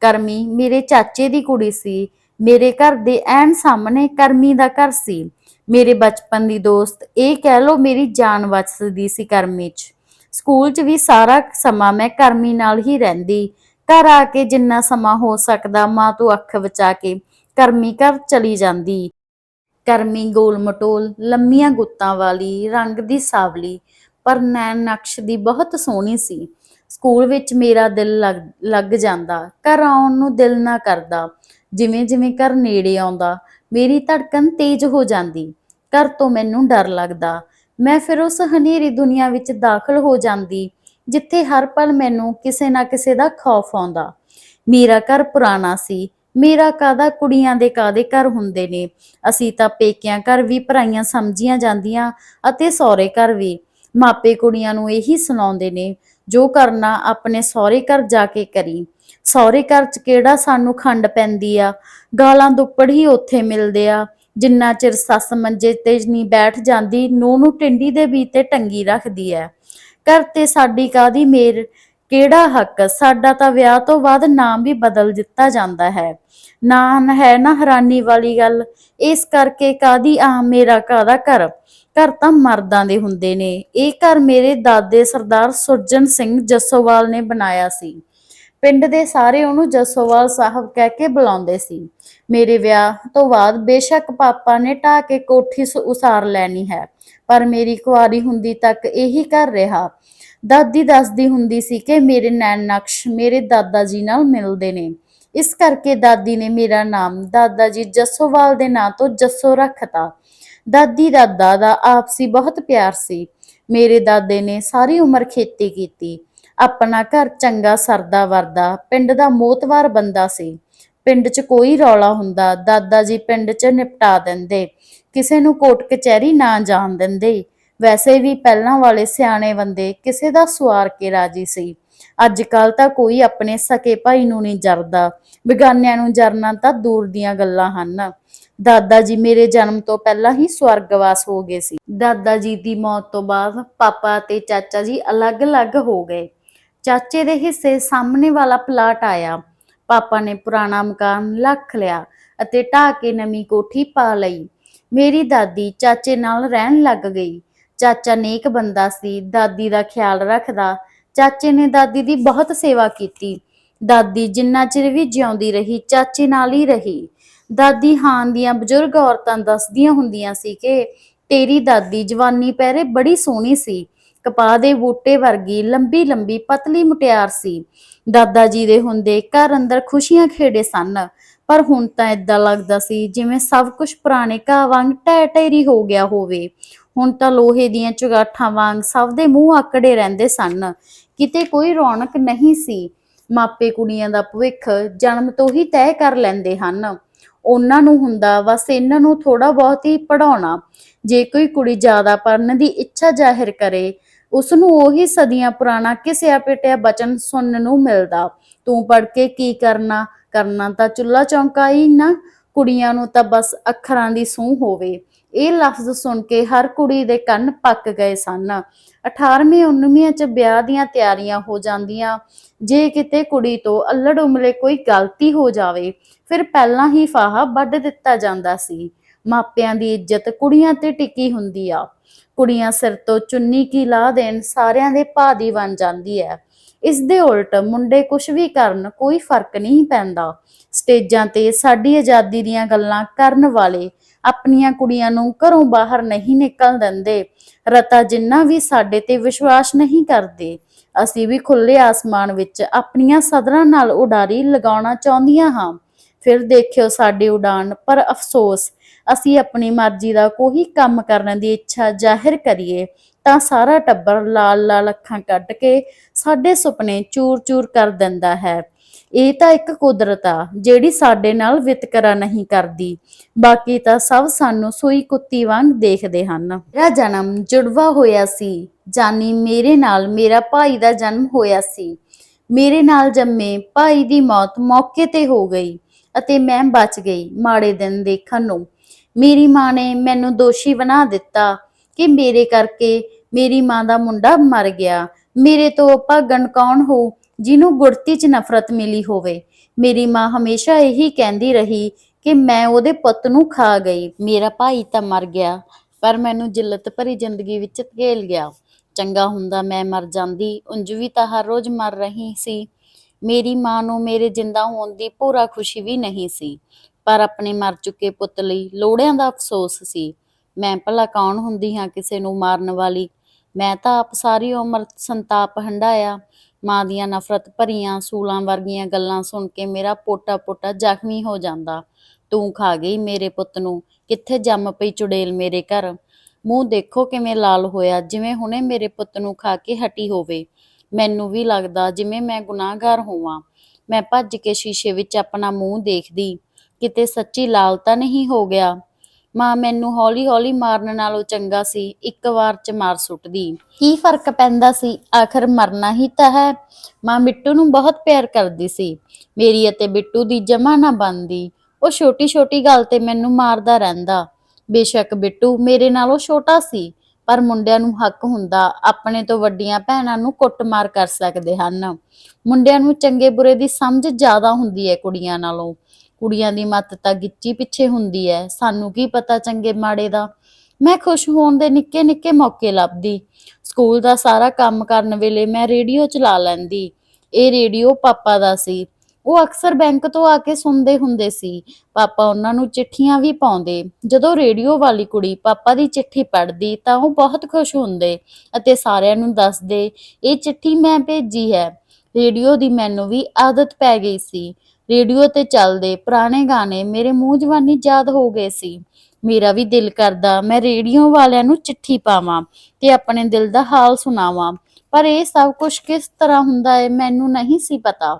ਕਰਮੀ, ਮੇਰੇ ਚਾਚੇ ਦੀ ਕੁੜੀ ਸੀ। ਮੇਰੇ ਘਰ ਦੇ ਐਨ ਸਾਹਮਣੇ ਕਰਮੀ ਦਾ ਘਰ ਸੀ। ਮੇਰੇ ਬਚਪਨ ਦੀ ਦੋਸਤ, ਇਹ ਕਹਿ ਲੋ ਮੇਰੀ ਜਾਨ ਬਚਦੀ ਸੀ ਕਰਮੀ 'ਚ। ਸਕੂਲ 'ਚ ਵੀ ਸਾਰਾ ਸਮਾਂ ਮੈਂ ਕਰਮੀ ਨਾਲ ਹੀ ਰਹਿੰਦੀ। ਘਰ ਆ ਕੇ ਜਿੰਨਾ ਸਮਾਂ ਹੋ ਸਕਦਾ ਮਾਂ ਤੋਂ ਅੱਖ ਬਚਾ ਕੇ ਕਰਮੀ ਘਰ ਚਲੀ ਜਾਂਦੀ। ਕਰਮੀ ਗੋਲ ਮਟੋਲ, ਲੰਮੀਆਂ ਗੁੱਤਾਂ ਵਾਲੀ, ਰੰਗ ਦੀ ਸਾਵਲੀ, ਪਰ ਨੈਣ ਨਕਸ਼ ਦੀ ਬਹੁਤ ਸੋਹਣੀ ਸੀ। ਸਕੂਲ ਵਿੱਚ ਮੇਰਾ ਦਿਲ ਲੱਗ- ਲੱਗ ਜਾਂਦਾ, ਘਰ ਆਉਣ ਨੂੰ ਦਿਲ ਨਾ ਕਰਦਾ। ਜਿਵੇਂ ਜਿਵੇਂ ਘਰ ਨੇੜੇ ਆਉਂਦਾ, ਮੇਰੀ ਧੜਕਨ ਤੇਜ਼ ਹੋ ਜਾਂਦੀ। ਘਰ ਤੋਂ ਮੈਨੂੰ ਡਰ ਲੱਗਦਾ। ਮੈਂ ਫਿਰ ਉਸ ਹਨੇਰੀ ਦੁਨੀਆ ਵਿੱਚ ਦਾਖਲ ਹੋ ਜਾਂਦੀ। ਜਿੱਥੇ ਹਰ ਪਲ ਮੈਨੂੰ ਕਿਸੇ ਨਾ ਕਿਸੇ ਦਾ ਖੌਫ ਆਉਂਦਾ। ਮੇਰਾ ਘਰ ਪੁਰਾਣਾ ਸੀ। ਮੇਰਾ ਕਾਦਾ ਕੁੜੀਆਂ ਦੇ ਕਾਦੇ ਘਰ ਹੁੰਦੇ ਨੇ? ਅਸੀਂ ਤਾਂ ਪੇਕਿਆਂ ਘਰ ਵੀ ਭਰਾਈਆਂ ਸਮਝੀਆਂ ਜਾਂਦੀਆਂ ਅਤੇ ਸਹੁਰੇ ਘਰ ਵੀ। ਮਾਪੇ ਕੁੜੀਆਂ ਨੂੰ ਇਹੀ ਸੁਣਾਉਂਦੇ ਨੇ, ਜੋ ਕਰਨਾ ਆਪਣੇ ਸਹੁਰੇ ਘਰ ਜਾ ਕੇ ਕਰੀ। ਸਹੁਰੇ ਘਰ ਚ ਕਿਹੜਾ ਸਾਨੂੰ ਖੰਡ ਪੈਂਦੀ ਆ? ਗਾਲਾਂ ਦੁੱਪੜ ਹੀ ਉੱਥੇ ਮਿਲਦੇ ਆ। ਜਿੰਨਾ ਚਿਰ ਸੱਸ ਮੰਜੇ ਤੇ ਨਹੀਂ ਬੈਠ ਜਾਂਦੀ ਨੂੰ ਨੂੰ ਟਿੰਡੀ ਦੇ ਵੀ ਤੇ ਟੰਗੀ ਰੱਖਦੀ ਐ। ਘਰ ਤੇ ਸਾਡੀ ਕਾਦੀ ਮੇਰ? ਕਿਹੜਾ ਹੱਕ? ਸਾਡਾ ਤਾਂ ਵਿਆਹ ਤੋਂ ਬਾਅਦ ਨਾਮ ਵੀ ਬਦਲ ਦਿੱਤਾ ਜਾਂਦਾ ਹੈ। ਨਾਂ ਹੈ ਨਾ ਹੈਰਾਨੀ ਵਾਲੀ ਗੱਲ। ਇਸ ਕਰਕੇ ਕਾਦੀ ਆ ਮੇਰਾ ਕਾਦਾ ਘਰ? ਘਰ ਤਾਂ ਮਰਦਾਂ ਦੇ ਹੁੰਦੇ ਨੇ। ਇਹ ਘਰ ਮੇਰੇ ਦਾਦੇ ਸਰਦਾਰ ਸੁਰਜਨ ਸਿੰਘ ਜੱਸੋਵਾਲ ਨੇ ਬਣਾਇਆ ਸੀ। ਪਿੰਡ ਦੇ ਸਾਰੇ ਉਹਨੂੰ ਜੱਸੋਵਾਲ ਸਾਹਿਬ ਕਹਿ ਕੇ ਬੁਲਾਉਂਦੇ ਸੀ। ਮੇਰੇ ਵਿਆਹ ਤੋਂ ਬਾਅਦ ਬੇਸ਼ੱਕ ਪਾਪਾ ਨੇ ਢਾਹ ਕੇ ਕੋਠੀ ਉਸਾਰ ਲੈਣੀ ਹੈ। ਪਰ ਮੇਰੀ ਕੁਆਰੀ ਹੁੰਦੀ ਤੱਕ ਇਹੀ ਘਰ ਰਿਹਾ। ਦਾਦੀ ਦੱਸਦੀ ਹੁੰਦੀ ਸੀ ਕਿ ਮੇਰੇ ਨੈਣ ਨਕਸ਼ ਮੇਰੇ ਦਾਦਾ ਜੀ ਨਾਲ ਮਿਲਦੇ ਨੇ। ਇਸ ਕਰਕੇ ਦਾਦੀ ਨੇ ਮੇਰਾ ਨਾਮ ਦਾਦਾ ਜੀ ਜੱਸੋਵਾਲ ਦੇ ਨਾਂ ਤੋਂ ਜੱਸੋ ਰੱਖਤਾ। ਦਾਦੀ ਦਾਦਾ ਦਾ ਆਪਸੀ ਬਹੁਤ ਪਿਆਰ ਸੀ। ਮੇਰੇ ਦਾਦੇ ਨੇ ਸਾਰੀ ਉਮਰ ਖੇਤੀ ਕੀਤੀ। ਆਪਣਾ ਘਰ ਚੰਗਾ ਸਰਦਾ ਵਰਦਾ ਪਿੰਡ ਦਾ ਮੋਤਵਾਰ ਬੰਦਾ ਸੀ। ਪਿੰਡ 'ਚ ਕੋਈ ਰੌਲਾ ਹੁੰਦਾ ਦਾਦਾ ਜੀ ਪਿੰਡ 'ਚ ਨਿਪਟਾ ਦਿੰਦੇ। ਕਿਸੇ ਨੂੰ ਕੋਟ ਕਚਹਿਰੀ ਨਾ ਜਾਣ ਦਿੰਦੇ। ਵੈਸੇ ਵੀ ਪਹਿਲਾਂ ਵਾਲੇ ਸਿਆਣੇ ਬੰਦੇ ਕਿਸੇ ਦਾ ਸਵਾਰ ਕੇ ਰਾਜੀ ਸੀ। ਅੱਜ ਕੱਲ ਤਾਂ ਕੋਈ ਆਪਣੇ ਸਕੇ ਭਾਈ ਨੂੰ ਨਹੀਂ ਜਰਦਾ। ਬਿਗਾਨਿਆਂ ਨੂੰ ਜਰਨਾ ਤਾਂ ਦੂਰ ਦੀਆਂ ਗੱਲਾਂ ਹਨ। ਦਾਦਾ ਜੀ ਮੇਰੇ ਜਨਮ ਤੋਂ ਪਹਿਲਾਂ ਹੀ ਸਵਰਗਵਾਸ ਹੋ ਗਏ ਸੀ। ਦਾਦਾ ਜੀ ਦੀ ਮੌਤ ਤੋਂ ਬਾਅਦ ਪਾਪਾ ਤੇ ਚਾਚਾ ਜੀ ਅਲੱਗ-ਅਲੱਗ ਹੋ ਗਏ। ਚਾਚੇ ਦੇ ਹਿੱਸੇ ਸਾਹਮਣੇ ਵਾਲਾ ਪਲਾਟ ਆਇਆ। ਪਾਪਾ ਨੇ ਪੁਰਾਣਾ ਮਕਾਨ ਲੱਖ ਲਿਆ ਅਤੇ ਢਾਹ ਕੇ ਨਵੀਂ ਕੋਠੀ ਪਾ ਲਈ। ਮੇਰੀ ਦਾਦੀ ਚਾਚੇ ਨਾਲ ਰਹਿਣ ਲੱਗ ਗਈ। ਚਾਚਾ ਨੇਕ ਬੰਦਾ ਸੀ, ਦਾਦੀ ਦਾ ਖਿਆਲ ਰੱਖਦਾ। ਚਾਚੇ ਨੇ ਦਾਦੀ ਦੀ ਬਹੁਤ ਸੇਵਾ ਕੀਤੀ। ਦਾਦੀ ਜਿੰਨਾ ਚਿਰ ਵੀ ਜਿਉਂਦੀ ਰਹੀ, ਚਾਚੇ ਨਾਲ ਹੀ ਰਹੀ। ਦਾਦੀ ਹਾਂ ਦੀਆਂ ਬਜ਼ੁਰਗ ਔਰਤਾਂ ਦੱਸਦੀਆਂ ਹੁੰਦੀਆਂ ਸੀ ਕਿ ਤੇਰੀ ਦਾਦੀ ਜਵਾਨੀ ਪਹਿਰੇ ਬੜੀ ਸੋਹਣੀ ਸੀ। ਕਪਾਹ ਦੇ ਬੂਟੇ ਵਰਗੀ ਲੰਬੀ ਲੰਬੀ ਪਤਲੀ ਮੁਟਿਆਰ ਸੀ। ਦਾਦਾ ਜੀ ਦੇ ਹੁੰਦੇ ਘਰ ਅੰਦਰ ਖੁਸ਼ੀਆਂ ਖੇੜੇ ਸਨ। ਪਰ ਹੁਣ ਤਾਂ ਇਦਾਂ ਲੱਗਦਾ ਸੀ ਜਿਵੇਂ ਸਭ ਕੁਝ ਪੁਰਾਣੇ ਘਾਹ ਵਾਂਗ ਢਹਿ ਟੈਰੀ ਹੋ ਗਿਆ ਹੋਵੇ। ਹੁਣ ਤਾਂ ਲੋਹੇ ਦੀਆਂ ਚੁਗਾਠਾਂ ਵਾਂਗ ਸਭ ਦੇ ਮੂੰਹ ਆਕੜੇ ਰਹਿੰਦੇ ਸਨ। ਕਿਤੇ ਕੋਈ ਰੌਣਕ ਨਹੀਂ ਸੀ। ਮਾਪੇ ਕੁੜੀਆਂ ਦਾ ਭਵਿੱਖ ਜਨਮ ਤੋਂ ਹੀ ਤੈਅ ਕਰ ਲੈਂਦੇ ਹਨ। ਉਹਨਾਂ ਨੂੰ ਹੁੰਦਾ ਬਸ ਇਹਨਾਂ ਨੂੰ ਥੋੜਾ ਬਹੁਤ ਹੀ ਪੜਾਉਣਾ ਜੇ ਕੋਈ ਕੁੜੀ ਜ਼ਿਆਦਾ ਪੜਨ ਦੀ ਇੱਛਾ ਜ਼ਾਹਿਰ ਕਰੇ ਉਸ ਨੂੰ ਉਹੀ ਸਦੀਆਂ ਪੁਰਾਣਾ ਕਿਸਿਆ ਪਿਟਿਆ ਬਚਨ ਸੁਣਨ ਨੂੰ ਮਿਲਦਾ। ਤੂੰ ਪੜ ਕੇ ਕੀ ਕਰਨਾ? ਕਰਨਾ ਤਾਂ ਚੁੱਲਾ ਚੌਂਕਾ ਹੀ ਨਾ, ਕੁੜੀਆਂ ਨੂੰ ਤਾਂ ਬਸ ਅੱਖਰਾਂ ਦੀ ਸੂਹ ਹੋਵੇ। ਇਹ ਲਫ਼ਜ਼ ਸੁਣ ਕੇ ਹਰ ਕੁੜੀ ਦੇ ਕੰਨ ਪੱਕ ਗਏ ਸਨ। 18ਵੀਂ 19ਵੀਂ ਚ ਵਿਆਹ ਦੀਆਂ ਤਿਆਰੀਆਂ ਹੋ ਜਾਂਦੀਆਂ। ਜੇ ਕਿਤੇ ਕੁੜੀ ਤੋਂ ਅਲੜ ਉਮਲੇ ਕੋਈ ਗਲਤੀ ਹੋ ਜਾਵੇ, ਫਿਰ ਪਹਿਲਾਂ ਹੀ ਫਾਹਾ ਵੱਢ ਦਿੱਤਾ ਜਾਂਦਾ ਸੀ। ਮਾਪਿਆਂ ਦੀ ਇੱਜ਼ਤ ਕੁੜੀਆਂ ਤੇ ਟਿੱਕੀ ਹੁੰਦੀ ਆ। ਕੁੜੀਆਂ ਸਿਰ ਤੋਂ ਚੁੰਨੀ ਕੀ ਲਾ ਦੇਣ ਸਾਰਿਆਂ ਦੇ ਭਾ ਦੀ ਬਣ ਜਾਂਦੀ ਹੈ ਇਸ ਦੇ ਉਲਟ ਮੁੰਡੇ ਕੁਝ ਵੀ ਕਰਨ ਕੋਈ ਫ਼ਰਕ ਨਹੀਂ ਪੈਂਦਾ। ਸਟੇਜਾਂ ਤੇ ਸਾਡੀ ਆਜ਼ਾਦੀ ਦੀਆਂ ਗੱਲਾਂ ਕਰਨ ਵਾਲੇ ਆਪਣੀਆਂ ਕੁੜੀਆਂ ਨੂੰ ਘਰੋਂ ਬਾਹਰ ਨਹੀਂ ਨਿਕਲ ਦਿੰਦੇ। ਰਤਾ ਜਿੰਨਾ ਵੀ ਸਾਡੇ ਤੇ ਵਿਸ਼ਵਾਸ ਨਹੀਂ ਕਰਦੇ, ਅਸੀਂ ਵੀ ਖੁੱਲੇ ਆਸਮਾਨ ਵਿੱਚ ਆਪਣੀਆਂ ਸਦਰਾਂ ਨਾਲ ਉਡਾਰੀ ਲਗਾਉਣਾ ਚਾਹੁੰਦੀਆਂ ਹਾਂ। ਫਿਰ ਦੇਖਿਓ ਸਾਡੀ ਉਡਾਨ ਪਰ ਅਫਸੋਸ, ਅਸੀਂ ਆਪਣੀ ਮਰਜ਼ੀ ਦਾ ਕੋਈ ਕੰਮ ਕਰਨ ਦੀ ਇੱਛਾ ਜ਼ਾਹਿਰ ਕਰੀਏ। ਤਾਂ ਸਾਰਾ ਟੱਬਰ ਲਾਲ ਲਾਲ ਅੱਖਾਂ ਕੱਢ ਕੇ ਸਾਡੇ ਸੁਪਨੇ ਚੂਰ-ਚੂਰ ਕਰ ਦਿੰਦਾ ਹੈ। ਇਹ ਤਾਂ ਇੱਕ ਕੁਦਰਤ ਆ, ਜਿਹੜੀ ਸਾਡੇ ਨਾਲ ਵਿਤਕਰਾ ਨਹੀਂ ਕਰਦੀ। ਬਾਕੀ ਤਾਂ ਸਭ ਸਾਨੂੰ ਸੂਈ ਕੁੱਤੀ ਵਾਂਗ ਦੇਖਦੇ ਹਨ। ਮੇਰਾ ਜਨਮ ਜੁੜਵਾ ਹੋਇਆ ਸੀ। ਜਾਨੀ ਮੇਰੇ ਨਾਲ ਮੇਰਾ ਭਾਈ ਦਾ ਜਨਮ ਹੋਇਆ ਸੀ। ਮੇਰੇ ਨਾਲ ਜੰਮੇ ਭਾਈ ਦੀ ਮੌਤ ਮੌਕੇ ਤੇ ਹੋ ਗਈ ਅਤੇ ਮੈਂ ਬਚ ਗਈ ਮਾੜੇ ਦਿਨ ਦੇਖਣ ਨੂੰ। ਮੇਰੀ ਮਾਂ ਨੇ ਮੈਨੂੰ ਦੋਸ਼ੀ ਬਣਾ ਦਿੱਤਾ ਕਿ ਮੇਰੇ ਕਰਕੇ ਮੇਰੀ ਮਾਂ ਦਾ ਮੁੰਡਾ ਮਰ ਗਿਆ। ਮੇਰੇ ਤੋਂ ਭਾਗਣ ਕੌਣ ਹੋ ਜਿਹਨੂੰ ਗੁੜਤੀ 'ਚ ਨਫ਼ਰਤ ਮਿਲੀ ਹੋਵੇ। ਮੇਰੀ ਮਾਂ ਹਮੇਸ਼ਾ ਇਹੀ ਕਹਿੰਦੀ ਰਹੀ ਕਿ ਮੈਂ ਉਹਦੇ ਪੁੱਤ ਨੂੰ ਖਾ ਗਈ। ਮੇਰਾ ਭਾਈ ਤਾਂ ਮਰ ਗਿਆ, ਪਰ ਮੈਨੂੰ ਜਿੱਲਤ ਭਰੀ ਜ਼ਿੰਦਗੀ ਵਿੱਚ ਧਕੇਲ ਗਿਆ। ਚੰਗਾ ਹੁੰਦਾ ਮੈਂ ਮਰ ਜਾਂਦੀ, ਉਂਝ ਵੀ ਤਾਂ ਹਰ ਰੋਜ਼ ਮਰ ਰਹੀ ਸੀ। ਮੇਰੀ ਮਾਂ ਨੂੰ ਮੇਰੇ ਜਿੰਦਾ ਹੋਣ ਦੀ ਪੂਰਾ ਖੁਸ਼ੀ ਵੀ ਨਹੀਂ ਸੀ, ਪਰ ਆਪਣੇ ਮਰ ਚੁੱਕੇ ਪੁੱਤ ਲਈ ਲੋੜਿਆਂ ਦਾ ਅਫਸੋਸ ਸੀ। ਮੈਂ ਭਲਾ ਕੌਣ ਹੁੰਦੀ ਹਾਂ ਕਿਸੇ ਨੂੰ ਮਾਰਨ ਵਾਲੀ? ਮੈਂ ਤਾਂ ਆਪ ਸਾਰੀ ਉਮਰ ਸੰਤਾਪ ਹੰਡਾਇਆ ਮਾਂ ਦੀਆਂ ਨਫ਼ਰਤ ਭਰੀਆਂ, ਸੂਲਾਂ ਵਰਗੀਆਂ ਗੱਲਾਂ ਸੁਣ ਕੇ ਮੇਰਾ ਪੋਟਾ ਪੋਟਾ ਜ਼ਖਮੀ ਹੋ ਜਾਂਦਾ। ਤੂੰ ਖਾ ਗਈ ਮੇਰੇ ਪੁੱਤ ਨੂੰ। ਕਿੱਥੇ ਜੰਮ ਪਈ ਚੁੜੇਲ ਮੇਰੇ ਘਰ? ਮੂੰਹ ਦੇਖੋ ਕਿਵੇਂ ਲਾਲ ਹੋਇਆ, ਜਿਵੇਂ ਹੁਣੇ ਮੇਰੇ ਪੁੱਤ ਨੂੰ ਖਾ ਕੇ ਹਟੀ ਹੋਵੇ। ਮੈਨੂੰ ਵੀ ਲੱਗਦਾ ਜਿਵੇਂ ਮੈਂ ਗੁਨਾਹਗਾਰ ਹੋਵਾਂ। ਮੈਂ ਭੱਜ ਕੇ ਸ਼ੀਸ਼ੇ ਵਿੱਚ ਆਪਣਾ ਮੂੰਹ ਦੇਖਦੀ। ਕਿਤੇ ਸੱਚੀ ਲਾਲ ਤਾਂ ਨਹੀਂ ਹੋ ਗਿਆ। ਮਾਂ ਮੈਨੂੰ ਹੌਲੀ-ਹੌਲੀ ਮਾਰਨ ਨਾਲੋਂ ਚੰਗਾ ਸੀ, ਇੱਕ ਵਾਰ ਚ ਮਾਰ ਸੁੱਟਦੀ। ਕੀ ਫ਼ਰਕ ਪੈਂਦਾ ਸੀ? ਆਖਰ ਮਰਨਾ ਹੀ ਤਾਂ ਹੈ। ਮਾਂ ਬਿੱਟੂ ਨੂੰ ਬਹੁਤ ਪਿਆਰ ਕਰਦੀ ਸੀ। ਮੇਰੀ ਅਤੇ ਬਿੱਟੂ ਦੀ ਜਮਾ ਨਾ ਬਣਦੀ। ਉਹ ਛੋਟੀ-ਛੋਟੀ ਗੱਲ ਤੇ ਮੈਨੂੰ ਮਾਰਦਾ ਰਹਿੰਦਾ। ਬੇਸ਼ੱਕ ਬਿੱਟੂ ਮੇਰੇ ਨਾਲੋਂ ਛੋਟਾ ਸੀ, ਪਰ ਮੁੰਡਿਆਂ ਨੂੰ ਹੱਕ ਹੁੰਦਾ ਆਪਣੇ ਤੋਂ ਵੱਡੀਆਂ ਭੈਣਾਂ ਨੂੰ ਕੁੱਟਮਾਰ ਕਰ ਸਕਦੇ ਹਨ। ਮੁੰਡਿਆਂ ਨੂੰ ਚੰਗੇ ਬੁਰੇ ਦੀ ਸਮਝ ਜ਼ਿਆਦਾ ਹੁੰਦੀ ਹੈ ਕੁੜੀਆਂ ਨਾਲੋਂ। ਕੁੜੀਆਂ ਦੀ ਮੱਤ ਤਾਂ ਗਿੱਚੀ ਪਿੱਛੇ ਹੁੰਦੀ ਹੈ ਸਾਨੂੰ ਕੀ ਪਤਾ ਚੰਗੇ ਮਾੜੇ ਦਾ। ਮੈਂ ਖੁਸ਼ ਹੋਣ ਦੇ ਨਿੱਕੇ ਨਿੱਕੇ ਮੌਕੇ ਲੱਭਦੀ। ਸਕੂਲ ਦਾ ਸਾਰਾ ਕੰਮ ਕਰਨ ਵੇਲੇ ਮੈਂ ਰੇਡੀਓ ਚਲਾ ਲੈਂਦੀ। ਇਹ ਰੇਡੀਓ ਪਾਪਾ ਦਾ ਸੀ। ਉਹ ਅਕਸਰ ਬੈਂਕ ਤੋਂ ਆ ਕੇ ਸੁਣਦੇ ਹੁੰਦੇ ਸੀ। ਪਾਪਾ ਉਹਨਾਂ ਨੂੰ ਚਿੱਠੀਆਂ ਵੀ ਪਾਉਂਦੇ। ਜਦੋਂ ਰੇਡੀਓ ਵਾਲੀ ਕੁੜੀ ਪਾਪਾ ਦੀ ਚਿੱਠੀ ਪੜ੍ਹਦੀ ਤਾਂ ਉਹ ਬਹੁਤ ਖੁਸ਼ ਹੁੰਦੇ ਅਤੇ ਸਾਰਿਆਂ ਨੂੰ ਦੱਸਦੇ, ਇਹ ਚਿੱਠੀ ਮੈਂ ਭੇਜੀ ਹੈ। ਰੇਡੀਓ ਦੀ ਮੈਨੂੰ ਵੀ ਆਦਤ ਪੈ ਗਈ ਸੀ। ਰੇਡੀਓ ਤੇ ਚੱਲਦੇ ਪੁਰਾਣੇ ਗਾਣੇ ਮੇਰੇ ਮੂੰਹ ਜਵਾਨੀ ਯਾਦ ਹੋ ਗਏ ਸੀ। ਮੇਰਾ ਵੀ ਦਿਲ ਕਰਦਾ ਮੈਂ ਰੇਡੀਓ ਵਾਲਿਆਂ ਨੂੰ ਚਿੱਠੀ ਪਾਵਾਂ ਤੇ ਆਪਣੇ ਦਿਲ ਦਾ ਹਾਲ ਸੁਣਾਵਾਂ। ਪਰ ਇਹ ਸਭ ਕੁਝ ਕਿਸ ਤਰ੍ਹਾਂ ਹੁੰਦਾ ਹੈ ਮੈਨੂੰ ਨਹੀਂ ਸੀ ਪਤਾ।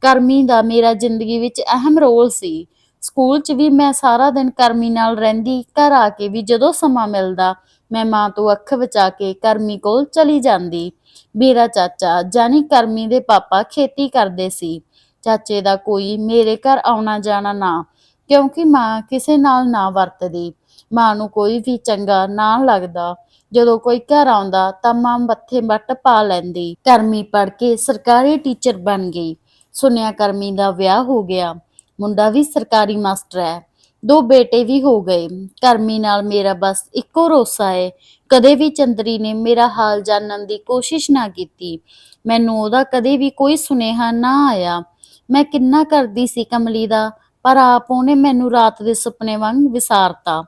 ਕਰਮੀ ਦਾ ਮੇਰਾ ਜ਼ਿੰਦਗੀ ਵਿੱਚ ਅਹਿਮ ਰੋਲ ਸੀ। ਸਕੂਲ 'ਚ ਵੀ ਮੈਂ ਸਾਰਾ ਦਿਨ ਕਰਮੀ ਨਾਲ ਰਹਿੰਦੀ, ਘਰ ਆ ਕੇ ਵੀ ਜਦੋਂ ਸਮਾਂ ਮਿਲਦਾ, ਮੈਂ ਮਾਂ ਤੋਂ ਅੱਖ ਬਚਾ ਕੇ ਕਰਮੀ ਕੋਲ ਚਲੀ ਜਾਂਦੀ। ਮੇਰਾ ਚਾਚਾ ਜਾਨੀ ਕਰਮੀ ਦੇ ਪਾਪਾ ਖੇਤੀ ਕਰਦੇ ਸੀ। ਚਾਚੇ ਦਾ ਕੋਈ, ਮੇਰੇ ਘਰ ਆਉਣਾ ਜਾਣਾ ਨਾ, ਕਿਉਂਕਿ ਮਾਂ ਕਿਸੇ ਨਾਲ ਨਾ ਵਰਤਦੀ। ਮਾਂ ਨੂੰ ਕੋਈ ਵੀ ਚੰਗਾ ਨਾ ਲੱਗਦਾ। ਜਦੋਂ ਕੋਈ ਘਰ ਆਉਂਦਾ ਤਾਂ ਮਾਂ ਮੱਥੇ ਵੱਟ ਪਾ ਲੈਂਦੀ। ਕਰਮੀ ਪੜ ਕੇ ਸਰਕਾਰੀ ਟੀਚਰ ਬਣ ਗਈ। ਸੁਨਿਆ ਕਰਮੀ ਦਾ ਵਿਆਹ ਹੋ ਗਿਆ। ਮੁੰਡਾ ਵੀ ਸਰਕਾਰੀ ਮਾਸਟਰ ਹੈ। ਦੋ ਬੇਟੇ ਵੀ ਹੋ ਗਏ। ਕਰਮੀ ਨਾਲ ਮੇਰਾ ਬਸ ਇੱਕੋ ਰੋਸਾ ਹੈ ਕਦੇ ਵੀ ਚੰਦਰੀ ਨੇ ਮੇਰਾ ਹਾਲ ਜਾਣਨ ਦੀ ਕੋਸ਼ਿਸ਼ ਨਾ ਕੀਤੀ। ਮੈਨੂੰ ਉਹਦਾ ਕਦੇ ਵੀ ਕੋਈ ਸੁਨੇਹਾ ਨਾ ਆਇਆ। ਮੈਂ ਕਿੰਨਾ ਕਰਦੀ ਸੀ ਕਮਲੀ ਦਾ, ਪਰ ਆਪ ਉਹਨੇ ਮੈਨੂੰ ਰਾਤ ਦੇ ਸੁਪਨੇ ਵਾਂਗ ਵਿਸਾਰਤਾ।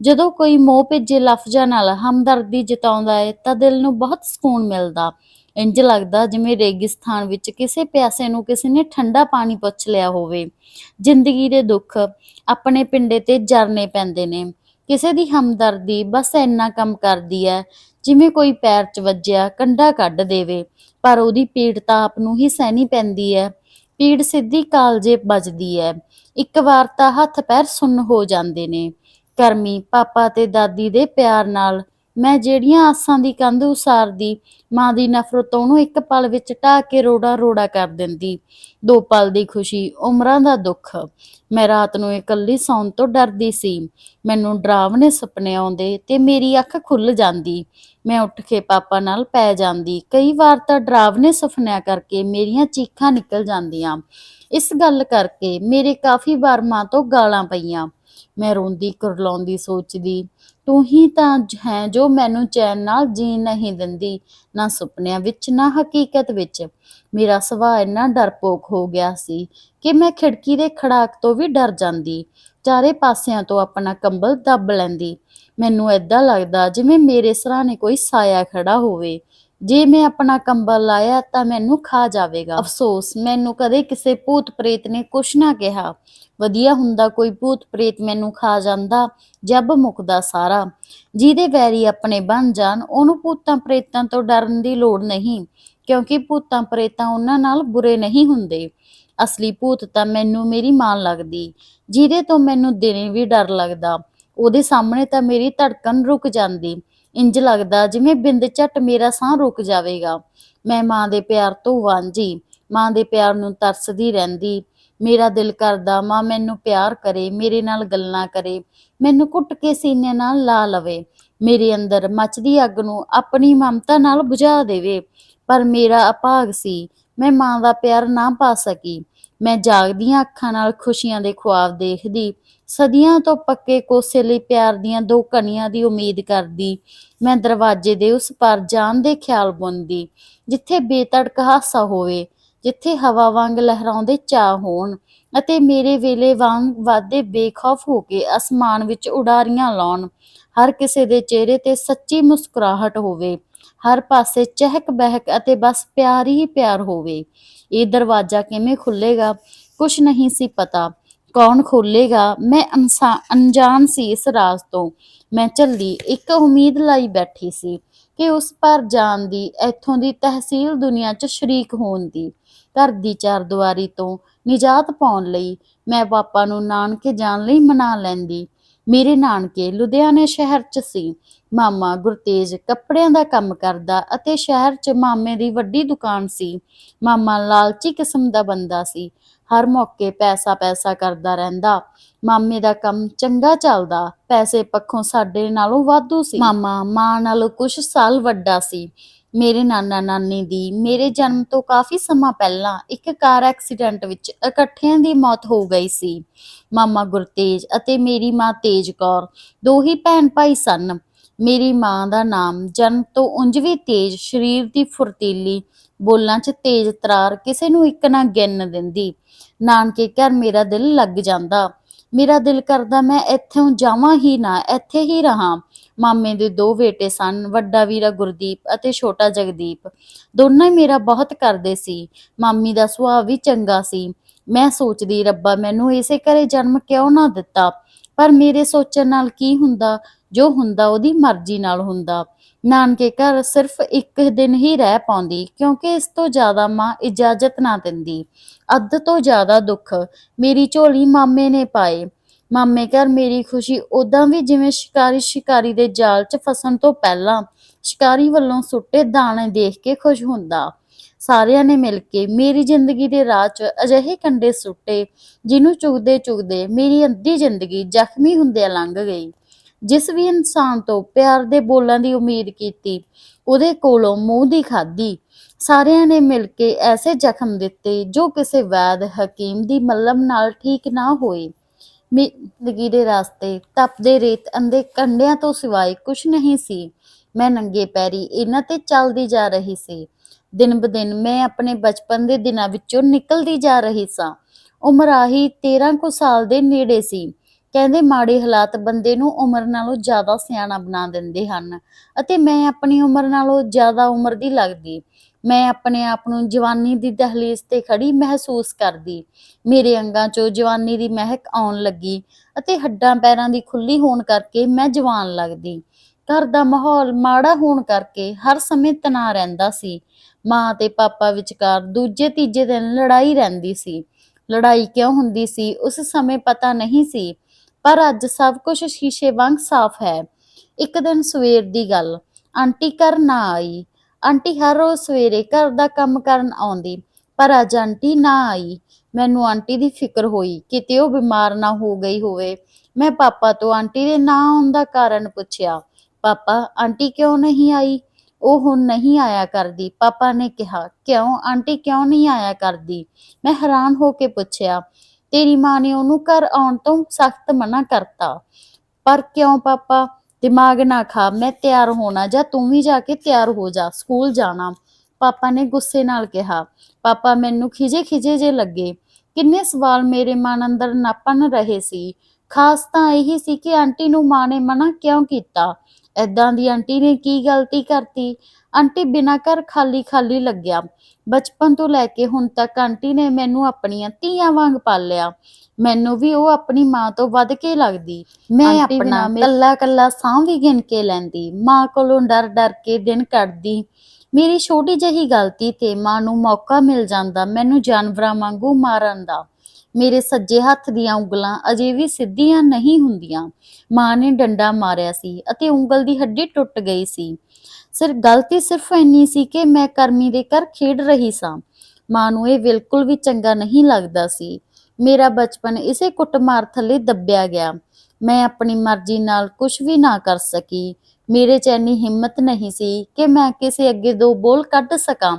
ਜਦੋਂ ਕੋਈ ਮੋਹ ਭੇਜੇ ਲਫ਼ਜ਼ਾਂ ਨਾਲ ਹਮਦਰਦੀ ਜਤਾਉਂਦਾ ਹੈ, ਤਾਂ ਦਿਲ ਨੂੰ ਬਹੁਤ ਸਕੂਨ ਮਿਲਦਾ। ਇੰਜ ਲੱਗਦਾ ਜਿਵੇਂ ਰੇਗਿਸਤਾਨ ਵਿੱਚ ਕਿਸੇ ਪਿਆਸੇ ਨੂੰ ਕਿਸੇ ਨੇ ਠੰਡਾ ਪਾਣੀ ਪੁੱਛ ਲਿਆ ਹੋਵੇ। ਜ਼ਿੰਦਗੀ ਦੇ ਦੁੱਖ ਆਪਣੇ ਪਿੰਡੇ ਤੇ ਜਰਨੇ ਪੈਂਦੇ ਨੇ। ਕਿਸੇ ਦੀ ਹਮਦਰਦੀ ਬਸ ਇੰਨਾ ਕੰਮ ਕਰਦੀ ਹੈ, ਜਿਵੇਂ ਕੋਈ ਪੈਰ 'ਚ ਵੱਜਿਆ ਕੰਡਾ ਕੱਢ ਦੇਵੇ, ਪਰ ਉਹਦੀ ਪੀੜ ਤਾਂ ਆਪ ਨੂੰ ਹੀ ਸਹਿਣੀ ਪੈਂਦੀ ਹੈ। ਪੀੜ ਸਿੱਧੀ ਕਾਲਜੇ ਵੱਜਦੀ ਹੈ ਇੱਕ ਵਾਰ ਤਾਂ ਹੱਥ ਪੈਰ ਸੁੰਨ ਹੋ ਜਾਂਦੇ ਨੇ। ਕਰਮੀ, ਪਾਪਾ ਤੇ ਦਾਦੀ ਦੇ ਪਿਆਰ ਨਾਲ ਮੈਂ ਜਿਹੜੀਆਂ ਆਸਾਂ ਦੀ ਕੰਧ ਉਸਾਰਦੀ, ਮਾਂ ਦੀ ਨਫ਼ਰਤ ਉਹਨੂੰ ਇੱਕ ਪਲ ਵਿੱਚ ਢਾਹ ਕੇ ਰੋੜਾ ਰੋੜਾ ਕਰ ਦਿੰਦੀ। ਦੋ ਪਲ ਦੀ ਖੁਸ਼ੀ, ਉਮਰਾਂ ਦਾ ਦੁੱਖ। ਮੈਂ ਰਾਤ ਨੂੰ ਇਕੱਲੀ ਸੌਣ ਤੋਂ ਡਰਦੀ ਸੀ। ਮੈਨੂੰ ਡਰਾਵਨੇ ਸੁਪਨੇ ਆਉਂਦੇ ਤੇ ਮੇਰੀ ਅੱਖ ਖੁੱਲ ਜਾਂਦੀ। ਮੈਂ ਉੱਠ ਕੇ ਪਾਪਾ ਨਾਲ ਪੈ ਜਾਂਦੀ। ਕਈ ਵਾਰ ਤਾਂ ਡਰਾਵਨੇ ਸੁਪਨਿਆਂ ਕਰਕੇ ਮੇਰੀਆਂ ਚੀਖਾਂ ਨਿਕਲ ਜਾਂਦੀਆਂ। ਇਸ ਗੱਲ ਕਰਕੇ ਮੇਰੇ ਕਾਫੀ ਵਾਰ ਮਾਂ ਤੋਂ ਗਾਲਾਂ ਪਈਆਂ। ਮੈਂ ਰੋਂਦੀ ਕੁਰਲਾਉਂਦੀ ਸੋਚਦੀ, ਤੂੰ ਹੀ ਤਾਂ ਹੈ ਜੋ ਮੈਨੂੰ ਚੈਨ ਨਾਲ ਜੀਣ ਨਹੀਂ ਦਿੰਦੀ, ਨਾ ਸੁਪਨਿਆਂ ਵਿੱਚ, ਨਾ ਹਕੀਕਤ ਵਿੱਚ। ਮੇਰਾ ਸੁਭਾਅ ਇੰਨਾ ਡਰਪੋਕ ਹੋ ਗਿਆ ਸੀ ਕਿ ਮੈਂ ਖਿੜਕੀ ਦੇ ਖੜਾਕ ਤੋਂ ਵੀ ਡਰ ਜਾਂਦੀ। ਚਾਰੇ ਪਾਸਿਆਂ ਤੋਂ ਆਪਣਾ ਕੰਬਲ ਦੱਬ ਲੈਂਦੀ। ਮੈਨੂੰ ਏਦਾਂ ਲੱਗਦਾ ਜਿਵੇਂ ਮੇਰੇ ਸਰਾਣੇ ਕੋਈ ਸਾਇਆ ਖੜਾ ਹੋਵੇ। ਜੇ ਮੈਂ ਆਪਣਾ ਕੰਬਲ ਲਾਇਆ ਤਾਂ ਮੈਨੂੰ ਖਾ ਜਾਵੇਗਾ। ਅਫਸੋਸ, ਮੈਨੂੰ ਕਦੇ ਕਿਸੇ ਭੂਤ ਪ੍ਰੇਤ ਨੇ ਕੁਛ ਨਾ ਕਿਹਾ। ਵਧੀਆ ਹੁੰਦਾ ਕੋਈ ਭੂਤ ਪ੍ਰੇਤ ਮੈਨੂੰ ਖਾ ਜਾਂਦਾ, ਜੱਬ ਮੁਕਦਾ ਸਾਰਾ। ਜਿਹਦੇ ਵੈਰੀ ਆਪਣੇ ਬਣ ਜਾਣ, ਉਹਨੂੰ ਭੂਤਾਂ ਪ੍ਰੇਤਾਂ ਤੋਂ ਡਰਨ ਦੀ ਲੋੜ ਨਹੀਂ, ਕਿਉਂਕਿ ਭੂਤਾਂ ਪ੍ਰੇਤਾਂ ਉਹਨਾਂ ਨਾਲ ਬੁਰੇ ਨਹੀਂ ਹੁੰਦੇ। ਅਸਲੀ ਭੂਤ ਤਾਂ ਮੈਨੂੰ ਮੇਰੀ ਮਾਂ ਲੱਗਦੀ, ਜਿਹਦੇ ਤੋਂ ਮੈਨੂੰ ਦਿਨੇ ਵੀ ਡਰ ਲੱਗਦਾ। ਉਹਦੇ ਸਾਹਮਣੇ ਤਾਂ ਮੇਰੀ ਧੜਕਣ ਰੁਕ ਜਾਂਦੀ। ਇੰਜ ਲੱਗਦਾ ਜਿਵੇਂ ਬਿੰਦ ਝਟ ਮੇਰਾ ਸਾਹ ਰੁਕ ਜਾਵੇਗਾ। ਮੈਂ ਮਾਂ ਦੇ ਪਿਆਰ ਤੋਂ ਵਾਂਝੀ, ਮਾਂ ਦੇ ਪਿਆਰ ਨੂੰ ਤਰਸਦੀ ਰਹਿੰਦੀ। ਮੇਰਾ ਦਿਲ ਕਰਦਾ ਮਾਂ ਮੈਨੂੰ ਪਿਆਰ ਕਰੇ, ਮੇਰੇ ਨਾਲ ਗੱਲਾਂ ਕਰੇ, ਮੈਨੂੰ ਘੁੱਟ ਕੇ ਸੀਨੇ ਨਾਲ ਲਾ ਲਵੇ। ਮੇਰੇ ਅੰਦਰ ਮੱਚਦੀ ਅੱਗ ਨੂੰ ਆਪਣੀ ਮਮਤਾ ਨਾਲ ਬੁਝਾ ਦੇਵੇ। ਪਰ ਮੇਰਾ ਅਭਾਗ ਸੀ, ਮੈਂ ਮਾਂ ਦਾ ਪਿਆਰ ਨਾ ਪਾ ਸਕੀ। ਮੈਂ ਜਾਗਦੀਆਂ ਅੱਖਾਂ ਨਾਲ ਖੁਸ਼ੀਆਂ ਦੇ ਖੁਆਬ ਦੇਖਦੀ। ਸਦੀਆਂ ਤੋਂ ਪੱਕੇ ਕੋਸੇ ਲਈ ਪਿਆਰ ਦੀਆਂ ਦੋ ਕਣੀਆਂ ਦੀ ਉਮੀਦ ਕਰਦੀ। ਮੈਂ ਦਰਵਾਜ਼ੇ ਦੇ ਉਸ ਪਾਰ ਜਾਣ ਦੇ ਖਿਆਲ ਬੁਣਦੀ, ਜਿੱਥੇ ਬੇਤੜਕ ਹਾਸਾ ਹੋਵੇ, ਜਿੱਥੇ ਹਵਾ ਵਾਂਗ ਲਹਿਰਾਉਂਦੇ ਚਾਹ ਹੋਣ ਅਤੇ ਮੇਰੇ ਵੇਲੇ ਵਾਂਗ ਵਾਦੇ ਬੇਖੌਫ ਹੋ ਕੇ ਅਸਮਾਨ ਵਿੱਚ ਉਡਾਰੀਆਂ ਲਾਉਣ। ਹਰ ਕਿਸੇ ਦੇ ਚਿਹਰੇ ਤੇ ਸੱਚੀ ਮੁਸਕਰਾਹਟ ਹੋਵੇ, ਹਰ ਪਾਸੇ ਚਹਿਕ ਬਹਿਕ ਅਤੇ ਬਸ ਪਿਆਰ ਹੀ ਪਿਆਰ ਹੋਵੇ। ਇਹ ਦਰਵਾਜ਼ਾ ਕਿਵੇਂ ਖੁੱਲੇਗਾ ਕੁਛ ਨਹੀਂ ਸੀ ਪਤਾ। ਕੌਣ ਖੋਲੇਗਾ? ਮੈਂ ਅਨਸਾ, ਅਣਜਾਣ ਸੀ ਇਸ ਰਾਜ਼ ਤੋਂ। ਮੈਂ ਝੱਲੀ, ਇੱਕ ਉਮੀਦ ਲਾਈ ਬੈਠੀ ਸੀ ਕਿ ਉਸ ਪਰ ਜਾਣ ਦੀ, ਇੱਥੋਂ ਦੀ ਤਹਿਸੀਲ ਦੁਨੀਆ 'ਚ ਸ਼ਰੀਕ ਹੋਣ ਦੀ। ਘਰ ਦੀ ਚਾਰ ਦੀਵਾਰੀ ਤੋਂ ਨਿਜਾਤ ਪਾਉਣ ਲਈ ਮੈਂ ਪਾਪਾ ਨੂੰ ਨਾਨਕੇ ਜਾਣ ਲਈ ਮਨਾ ਲੈਂਦੀ। ਮੇਰੇ ਨਾਨਕੇ ਲੁਧਿਆਣੇ ਸ਼ਹਿਰ 'ਚ ਸੀ। ਮਾਮਾ ਗੁਰਤੇਜ ਕੱਪੜਿਆਂ ਦਾ ਕੰਮ ਕਰਦਾ ਅਤੇ ਸ਼ਹਿਰ 'ਚ ਮਾਮੇ ਦੀ ਵੱਡੀ ਦੁਕਾਨ ਸੀ। ਮਾਮਾ ਲਾਲਚੀ ਕਿਸਮ ਦਾ ਬੰਦਾ ਸੀ। ਹਰ ਮੌਕੇ ਪੈਸਾ ਪੈਸਾ ਕਰਦਾ ਰਹਿੰਦਾ। ਮਾਮੇ ਦਾ ਕੰਮ ਚੰਗਾ ਚੱਲਦਾ। ਪੈਸੇ ਪੱਖੋਂ ਸਾਡੇ ਨਾਲੋਂ ਵਾਧੂ ਸੀ। ਮਾਮਾ ਮਾਂ ਨਾਲੋਂ ਕੁਝ ਸਾਲ ਵੱਡਾ ਸੀ। ਮੇਰੇ ਨਾਨਾ ਨਾਨੀ ਦੀ ਮੇਰੇ ਜਨਮ ਤੋਂ ਕਾਫੀ ਸਮਾਂ ਪਹਿਲਾਂ ਇੱਕ ਕਾਰ ਐਕਸੀਡੈਂਟ ਵਿੱਚ ਇਕੱਠਿਆਂ ਦੀ ਮੌਤ ਹੋ ਗਈ ਸੀ। ਮਾਮਾ ਗੁਰਤੇਜ ਅਤੇ ਮੇਰੀ ਮਾਂ ਤੇਜ ਕੌਰ ਦੋ ਹੀ ਭੈਣ ਭਾਈ ਸਨ। ਮੇਰੀ ਮਾਂ ਦਾ ਨਾਮ ਜਨਮ ਤੋਂ ਉਂਝ ਵੀ ਤੇਜ, ਸਰੀਰ ਦੀ ਫੁਰਤੀਲੀ ਬੋਲਾਂ 'ਚ ਤੇਜ਼ ਤਰਾਰ ਕਿਸੇ ਨੂੰ ਇੱਕ ਨਾ ਗਿਣ ਦਿੰਦੀ। ਨਾਨਕੇ ਘਰ ਮੇਰਾ ਦਿਲ ਲੱਗ ਜਾਂਦਾ। ਮੇਰਾ ਦਿਲ ਕਰਦਾ ਮੈਂ ਇੱਥੋਂ ਜਾਵਾਂ ਹੀ ਨਾ, ਇੱਥੇ ਹੀ ਰਹਾ। ਮਾਮੇ ਦੇ ਦੋ ਬੇਟੇ ਸਨ, ਵੱਡਾ ਵੀਰਾ ਗੁਰਦੀਪ ਅਤੇ ਛੋਟਾ ਜਗਦੀਪ। ਦੋਨਾਂ ਹੀ ਮੇਰਾ ਬਹੁਤ ਕਰਦੇ ਸੀ। ਮਾਮੀ ਦਾ ਸੁਭਾਅ ਵੀ ਚੰਗਾ ਸੀ। ਮੈਂ ਸੋਚਦੀ, ਰੱਬਾ ਮੈਨੂੰ ਇਸੇ ਘਰੇ ਜਨਮ ਕਿਉਂ ਨਾ ਦਿੱਤਾ? ਪਰ ਮੇਰੇ ਸੋਚਣ ਨਾਲ ਕੀ ਹੁੰਦਾ? ਜੋ ਹੁੰਦਾ, ਉਹਦੀ ਮਰਜ਼ੀ ਨਾਲ ਹੁੰਦਾ। ਨਾਨਕੇ ਘਰ ਸਿਰਫ ਇੱਕ ਦਿਨ ਹੀ ਰਹਿ ਪਾਉਂਦੀ, ਕਿਉਂਕਿ ਇਸ ਤੋਂ ਜ਼ਿਆਦਾ ਮਾਂ ਇਜਾਜ਼ਤ ਨਾ ਦਿੰਦੀ। ਅੱਧ ਤੋਂ ਜ਼ਿਆਦਾ ਦੁੱਖ ਮੇਰੀ ਝੋਲੀ ਮਾਮੇ ਨੇ ਪਾਏ। ਮਾਮੇ ਘਰ ਮੇਰੀ ਖੁਸ਼ੀ ਉਦਾਂ ਵੀ ਜਿਵੇਂ ਸ਼ਿਕਾਰੀ ਸ਼ਿਕਾਰੀ ਦੇ ਜਾਲ 'ਚ ਫਸਣ ਤੋਂ ਪਹਿਲਾਂ ਸ਼ਿਕਾਰੀ ਵੱਲੋਂ ਸੁੱਟੇ ਦਾਣੇ ਦੇਖ ਕੇ ਖੁਸ਼ ਹੁੰਦਾ। ਸਾਰਿਆਂ ਨੇ ਮਿਲ ਕੇ ਮੇਰੀ ਜ਼ਿੰਦਗੀ ਦੇ ਰਾਹ 'ਚ ਅਜਿਹੇ ਕੰਡੇ ਸੁੱਟੇ, ਜਿਹਨੂੰ ਚੁਗਦੇ ਚੁਗਦੇ ਮੇਰੀ ਅੱਧੀ ਜ਼ਿੰਦਗੀ ਜ਼ਖਮੀ ਹੁੰਦਿਆਂ ਲੰਘ ਗਈ। ਜਿਸ ਵੀ ਇਨਸਾਨ ਤੋਂ ਪਿਆਰ ਦੇ ਬੋਲਾਂ ਦੀ ਉਮੀਦ ਕੀਤੀ, ਉਹਦੇ ਕੋਲੋਂ ਮੂੰਹ ਦੀ ਖਾਦੀ ਸਾਰਿਆਂ ਨੇ ਮਿਲ ਕੇ ਐਸੇ ਜ਼ਖਮ ਦਿੱਤੇ ਜੋ ਕਿਸੇ ਵੈਦ, ਹਕੀਮ ਦੀ ਮੱਲਮ ਨਾਲ ਠੀਕ ਨਾ ਹੋਏ। ਜ਼ਿੰਦਗੀ ਦੇ ਰਾਸਤੇ ਤਪਦੇ ਰੇਤ ਅੰਦੇ ਕੰਡਿਆਂ ਤੋਂ ਸਿਵਾਏ ਕੁਝ ਨਹੀਂ ਸੀ। ਮੈਂ ਨੰਗੇ ਪੈਰੀ ਇਹਨਾਂ ਤੇ ਚੱਲਦੀ ਜਾ ਰਹੀ ਸੀ। ਦਿਨ ਬਦਿਨ ਮੈਂ ਆਪਣੇ ਬਚਪਨ ਦੇ ਦਿਨਾਂ ਵਿੱਚੋਂ ਨਿਕਲਦੀ ਜਾ ਰਹੀ ਸਾਂ। ਉਮਰ ਆਹੀ 13 ਕੁ ਸਾਲ ਦੇ ਨੇੜੇ ਸੀ। ਕਹਿੰਦੇ ਮਾੜੇ ਹਾਲਾਤ ਬੰਦੇ ਨੂੰ ਉਮਰ ਨਾਲੋਂ ਜ਼ਿਆਦਾ ਸਿਆਣਾ ਬਣਾ ਦਿੰਦੇ ਹਨ। ਅਤੇ ਮੈਂ ਆਪਣੀ ਉਮਰ ਨਾਲੋਂ ਜ਼ਿਆਦਾ ਉਮਰ ਦੀ ਲੱਗਦੀ। ਮੈਂ ਆਪਣੇ ਆਪ ਨੂੰ ਜਵਾਨੀ ਦੀ ਦਹਲੀਜ਼ ਤੇ ਖੜੀ ਮਹਿਸੂਸ ਕਰਦੀ। ਮੇਰੇ ਅੰਗਾਂ 'ਚੋਂ ਜਵਾਨੀ ਦੀ ਮਹਿਕ ਆਉਣ ਲੱਗੀ ਅਤੇ ਹੱਡਾਂ ਪੈਰਾਂ ਦੀ ਖੁੱਲੀ ਹੋਣ ਕਰਕੇ ਮੈਂ ਜਵਾਨ ਲੱਗਦੀ। ਘਰ ਦਾ ਮਾਹੌਲ ਮਾੜਾ ਹੋਣ ਕਰਕੇ ਹਰ ਸਮੇਂ ਤਣਾਅ ਰਹਿੰਦਾ ਸੀ। ਮਾਂ ਤੇ ਪਾਪਾ ਵਿਚਕਾਰ ਦੂਜੇ ਤੀਜੇ ਦਿਨ ਲੜਾਈ ਰਹਿੰਦੀ ਸੀ। ਲੜਾਈ ਕਿਉਂ ਹੁੰਦੀ ਸੀ ਉਸ ਸਮੇਂ ਪਤਾ ਨਹੀਂ ਸੀ। ਪਰ ਅੱਜ ਸਭ ਕੁਝ ਸ਼ੀਸ਼ੇ ਵਾਂਗ ਸਾਫ਼ ਹੈ। ਇੱਕ ਦਿਨ ਸਵੇਰ ਦੀ ਗੱਲ। ਆਂਟੀ ਘਰ ਨਾ ਆਈ। ਆਂਟੀ ਹਰ ਰੋਜ਼ ਸਵੇਰੇ ਘਰ ਦਾ ਕੰਮ ਕਰਨ ਆਉਂਦੀ, ਪਰ ਅੱਜ ਆਂਟੀ ਨਾ ਆਈ। ਮੈਨੂੰ ਆਂਟੀ ਦੀ ਫਿਕਰ ਹੋਈ ਕਿਤੇ ਉਹ ਬਿਮਾਰ ਨਾ ਹੋ ਗਈ ਹੋਵੇ। ਮੈਂ ਪਾਪਾ ਤੋਂ ਆਂਟੀ ਦੇ ਨਾ ਆਉਣ ਦਾ ਕਾਰਨ ਪੁੱਛਿਆ, ਪਾਪਾ, ਆਂਟੀ ਕਿਉਂ ਨਹੀਂ ਆਈ? ਉਹ ਹੁਣ ਨਹੀਂ ਆਇਆ ਕਰਦੀ। ਪਾਪਾ ਨੇ ਕਿਹਾ, ਕਿਉਂ? ਆਂਟੀ ਕਿਉਂ ਨਹੀਂ ਆਇਆ ਕਰਦੀ? ਮੈਂ ਹੈਰਾਨ ਹੋ ਕੇ ਪੁੱਛਿਆ ਤੇਰੀ ਮਾਂ ਨੇ ਉਹਨੂੰ ਘਰ ਆਉਣ ਤੋਂ ਸਖਤ ਮਨਾ ਕਰਤਾ। ਪਰ ਕਿਉਂ ਪਾਪਾ? ਦਿਮਾਗ ਨਾ ਖਾ, ਮੈਂ ਤਿਆਰ ਹੋਣਾ ਜਾਂ ਤੂੰ ਵੀ ਜਾ ਕੇ ਤਿਆਰ ਹੋ ਜਾ, ਸਕੂਲ ਜਾਣਾ। ਪਾਪਾ ਨੇ ਗੁੱਸੇ ਨਾਲ ਕਿਹਾ, ਪਾਪਾ, ਮੈਨੂੰ ਖਿਜੇ ਖਿਜੇ ਜੇ ਲੱਗੇ। ਕਿੰਨੇ ਸਵਾਲ ਮੇਰੇ ਮਨ ਅੰਦਰ ਨਪਣ ਰਹੇ ਸੀ। ਖਾਸ ਤਾਂ ਇਹੀ ਸੀ ਕਿ ਆਂਟੀ ਨੂੰ ਮਾਂ ਨੇ ਮਨਾ ਕਿਉਂ ਕੀਤਾ? ਐਦਾਂ ਦੀ ਆਂਟੀ ਨੇ ਕੀ ਗਲਤੀ ਕਰਤੀ? ਆਂਟੀ ਬਿਨਾਂ ਘਰ ਖਾਲੀ ਖਾਲੀ ਲੱਗਿਆ। ਬਚਪਨ ਤੋਂ ਲੈ ਕੇ ਹੁਣ ਤੱਕ ਆਂਟੀ ਨੇ ਮੈਨੂੰ ਆਪਣੀਆਂ ਧੀਆਂ ਵਾਂਗ ਪਾਲਿਆ। ਮੈਨੂੰ ਵੀ ਉਹ ਆਪਣੀ ਮਾਂ ਤੋਂ ਵੱਧ ਕੇ ਲੱਗਦੀ। ਮੈਂ ਆਪਣਾ ਕੱਲਾ ਕੱਲਾ ਸਾਹ ਵੀ ਗਿਣ ਕੇ ਲੈਂਦੀ। ਮਾਂ ਕੋਲੋਂ ਡਰ ਡਰ ਕੇ ਦਿਨ ਕੱਢਦੀ। ਮੇਰੀ ਛੋਟੀ ਜਿਹੀ ਗਲਤੀ ਤੇ ਮਾਂ ਨੂੰ ਮੌਕਾ ਮਿਲ ਜਾਂਦਾ ਮੈਨੂੰ ਜਾਨਵਰਾਂ ਵਾਂਗੂ ਮਾਰਨ ਦਾ। ਮੇਰੇ ਸੱਜੇ ਹੱਥ ਦੀਆਂ ਉਂਗਲਾਂ ਅਜੇ ਵੀ ਸਿੱਧੀਆਂ ਨਹੀਂ ਹੁੰਦੀਆਂ। ਮਾਂ ਨੇ ਡੰਡਾ ਮਾਰਿਆ ਸੀ ਅਤੇ ਉਂਗਲ ਦੀ ਹੱਡੀ ਟੁੱਟ ਗਈ ਸੀ। ਸਿਰ ਗਲਤੀ ਸਿਰਫ ਇੰਨੀ ਸੀ ਕਿ ਮੈਂ ਕਰਮੀ ਦੇ ਘਰ ਖੇਡ ਰਹੀ ਸਾਂ। ਮਾਂ ਨੂੰ ਇਹ ਬਿਲਕੁਲ ਵੀ ਚੰਗਾ ਨਹੀਂ ਲੱਗਦਾ ਸੀ। ਮੇਰਾ ਬਚਪਨ ਇਸੇ ਕੁੱਟਮਾਰ ਥੱਲੇ ਦੱਬਿਆ ਗਿਆ। ਮੈਂ ਆਪਣੀ ਮਰਜ਼ੀ ਨਾਲ ਕੁਝ ਵੀ ਨਾ ਕਰ ਸਕੀ। ਮੇਰੇ 'ਚ ਇੰਨੀ ਹਿੰਮਤ ਨਹੀਂ ਸੀ ਕਿ ਮੈਂ ਕਿਸੇ ਅੱਗੇ ਦੋ ਬੋਲ ਕੱਢ ਸਕਾਂ।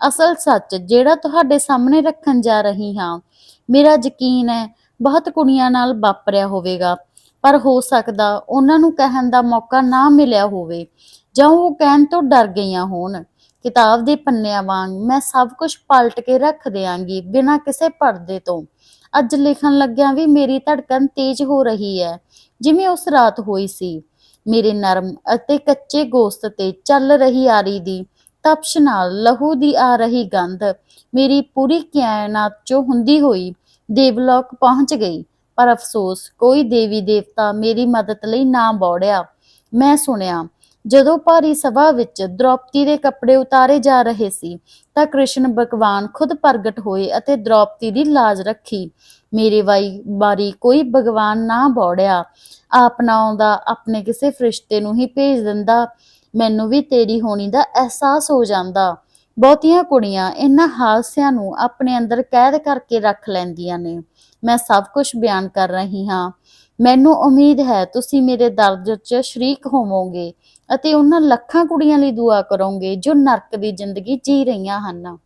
ਅਸਲ ਸੱਚ, ਜਿਹੜਾ ਤੁਹਾਡੇ ਸਾਹਮਣੇ ਰੱਖਣ ਜਾ ਰਹੀ ਹਾਂ, ਮੇਰਾ ਯਕੀਨ ਹੈ ਬਹੁਤ ਕੁੜੀਆਂ ਨਾਲ ਵਾਪਰਿਆ ਹੋਵੇਗਾ। ਪਰ ਹੋ ਸਕਦਾ ਉਹਨਾਂ ਨੂੰ ਕਹਿਣ ਦਾ ਮੌਕਾ ਨਾ ਮਿਲਿਆ ਹੋਵੇ। ਜਾਂ ਉਹ ਕਹਿਣ ਤੋਂ ਡਰ ਗਈਆਂ ਹੋਣ। ਕਿਤਾਬ ਦੇ ਪੰਨਿਆਂ ਵਾਂਗ ਮੈਂ ਸਭ ਕੁਝ ਪਲਟ ਕੇ ਰੱਖ ਦਿਆਂਗੀ ਬਿਨਾਂ ਕਿਸੇ ਪਰਦੇ ਤੋਂ। ਅੱਜ ਲਿਖਣ ਲੱਗਿਆਂ ਵੀ ਮੇਰੀ ਧੜਕਣ ਤੇਜ਼ ਹੋ ਰਹੀ ਹੈ, ਜਿਵੇਂ ਉਸ ਰਾਤ ਹੋਈ ਸੀ। ਮੇਰੇ ਨਰਮ ਅਤੇ ਕੱਚੇ ਗੋਸ਼ਤ ਤੇ ਚੱਲ ਰਹੀ ਆਰੀ ਦੀ ਤਪਸ਼ ਨਾਲ ਲਹੂ ਦੀ ਆ ਰਹੀ ਗੰਧ ਮੇਰੀ ਪੂਰੀ ਕਾਇਨਾਤ ਚੋਂ ਹੁੰਦੀ ਹੋਈ ਦੇਵਲੋਕ ਪਹੁੰਚ ਗਈ। ਪਰ ਅਫਸੋਸ, ਕੋਈ ਦੇਵੀ ਦੇਵਤਾ ਮੇਰੀ ਮਦਦ ਲਈ ਨਾ ਬੋੜਿਆ। ਮੈਂ ਸੁਣਿਆ ਜਦੋਂ ਭਾਰੀ ਸਭਾ ਵਿੱਚ ਦ੍ਰੋਪਦੀ ਦੇ ਕੱਪੜੇ ਉਤਾਰੇ ਜਾ ਰਹੇ ਸੀ, ਤਾਂ ਕ੍ਰਿਸ਼ਨ ਭਗਵਾਨ ਖੁਦ ਪ੍ਰਗਟ ਹੋਏ ਅਤੇ ਦ੍ਰੋਪਦੀ ਦੀ ਲਾਜ ਰੱਖੀ। ਮੇਰੇ ਵਾਈ ਬਾਰੀ ਕੋਈ ਭਗਵਾਨ ਨਾ ਬੋੜਿਆ। ਆਪ ਨਾ ਆਉਂਦਾ, ਆਪਣੇ ਕਿਸੇ ਫਰਿਸ਼ਤੇ ਨੂੰ ਹੀ ਭੇਜ ਦਿੰਦਾ। ਮੈਨੂੰ ਵੀ ਤੇਰੀ ਹੋਣੀ ਦਾ ਅਹਿਸਾਸ ਹੋ ਜਾਂਦਾ। ਬਹੁਤੀਆਂ ਕੁੜੀਆਂ ਇਹਨਾਂ ਹਾਦਸਿਆਂ ਨੂੰ ਆਪਣੇ ਅੰਦਰ ਕੈਦ ਕਰਕੇ ਰੱਖ ਲੈਂਦੀਆਂ ਨੇ। ਮੈਂ ਸਭ ਕੁਝ ਬਿਆਨ ਕਰ ਰਹੀ ਹਾਂ। ਮੈਨੂੰ ਉਮੀਦ ਹੈ ਤੁਸੀਂ ਮੇਰੇ ਦਰਦ 'ਚ ਸ਼ਰੀਕ ਹੋਵੋਗੇ। ਅਤੇ ਉਹਨਾਂ ਲੱਖਾਂ ਕੁੜੀਆਂ ਲਈ ਦੁਆ ਕਰੋਗੇ ਜੋ ਨਰਕ ਦੀ ਜ਼ਿੰਦਗੀ ਜੀ ਰਹੀਆਂ ਹਨ।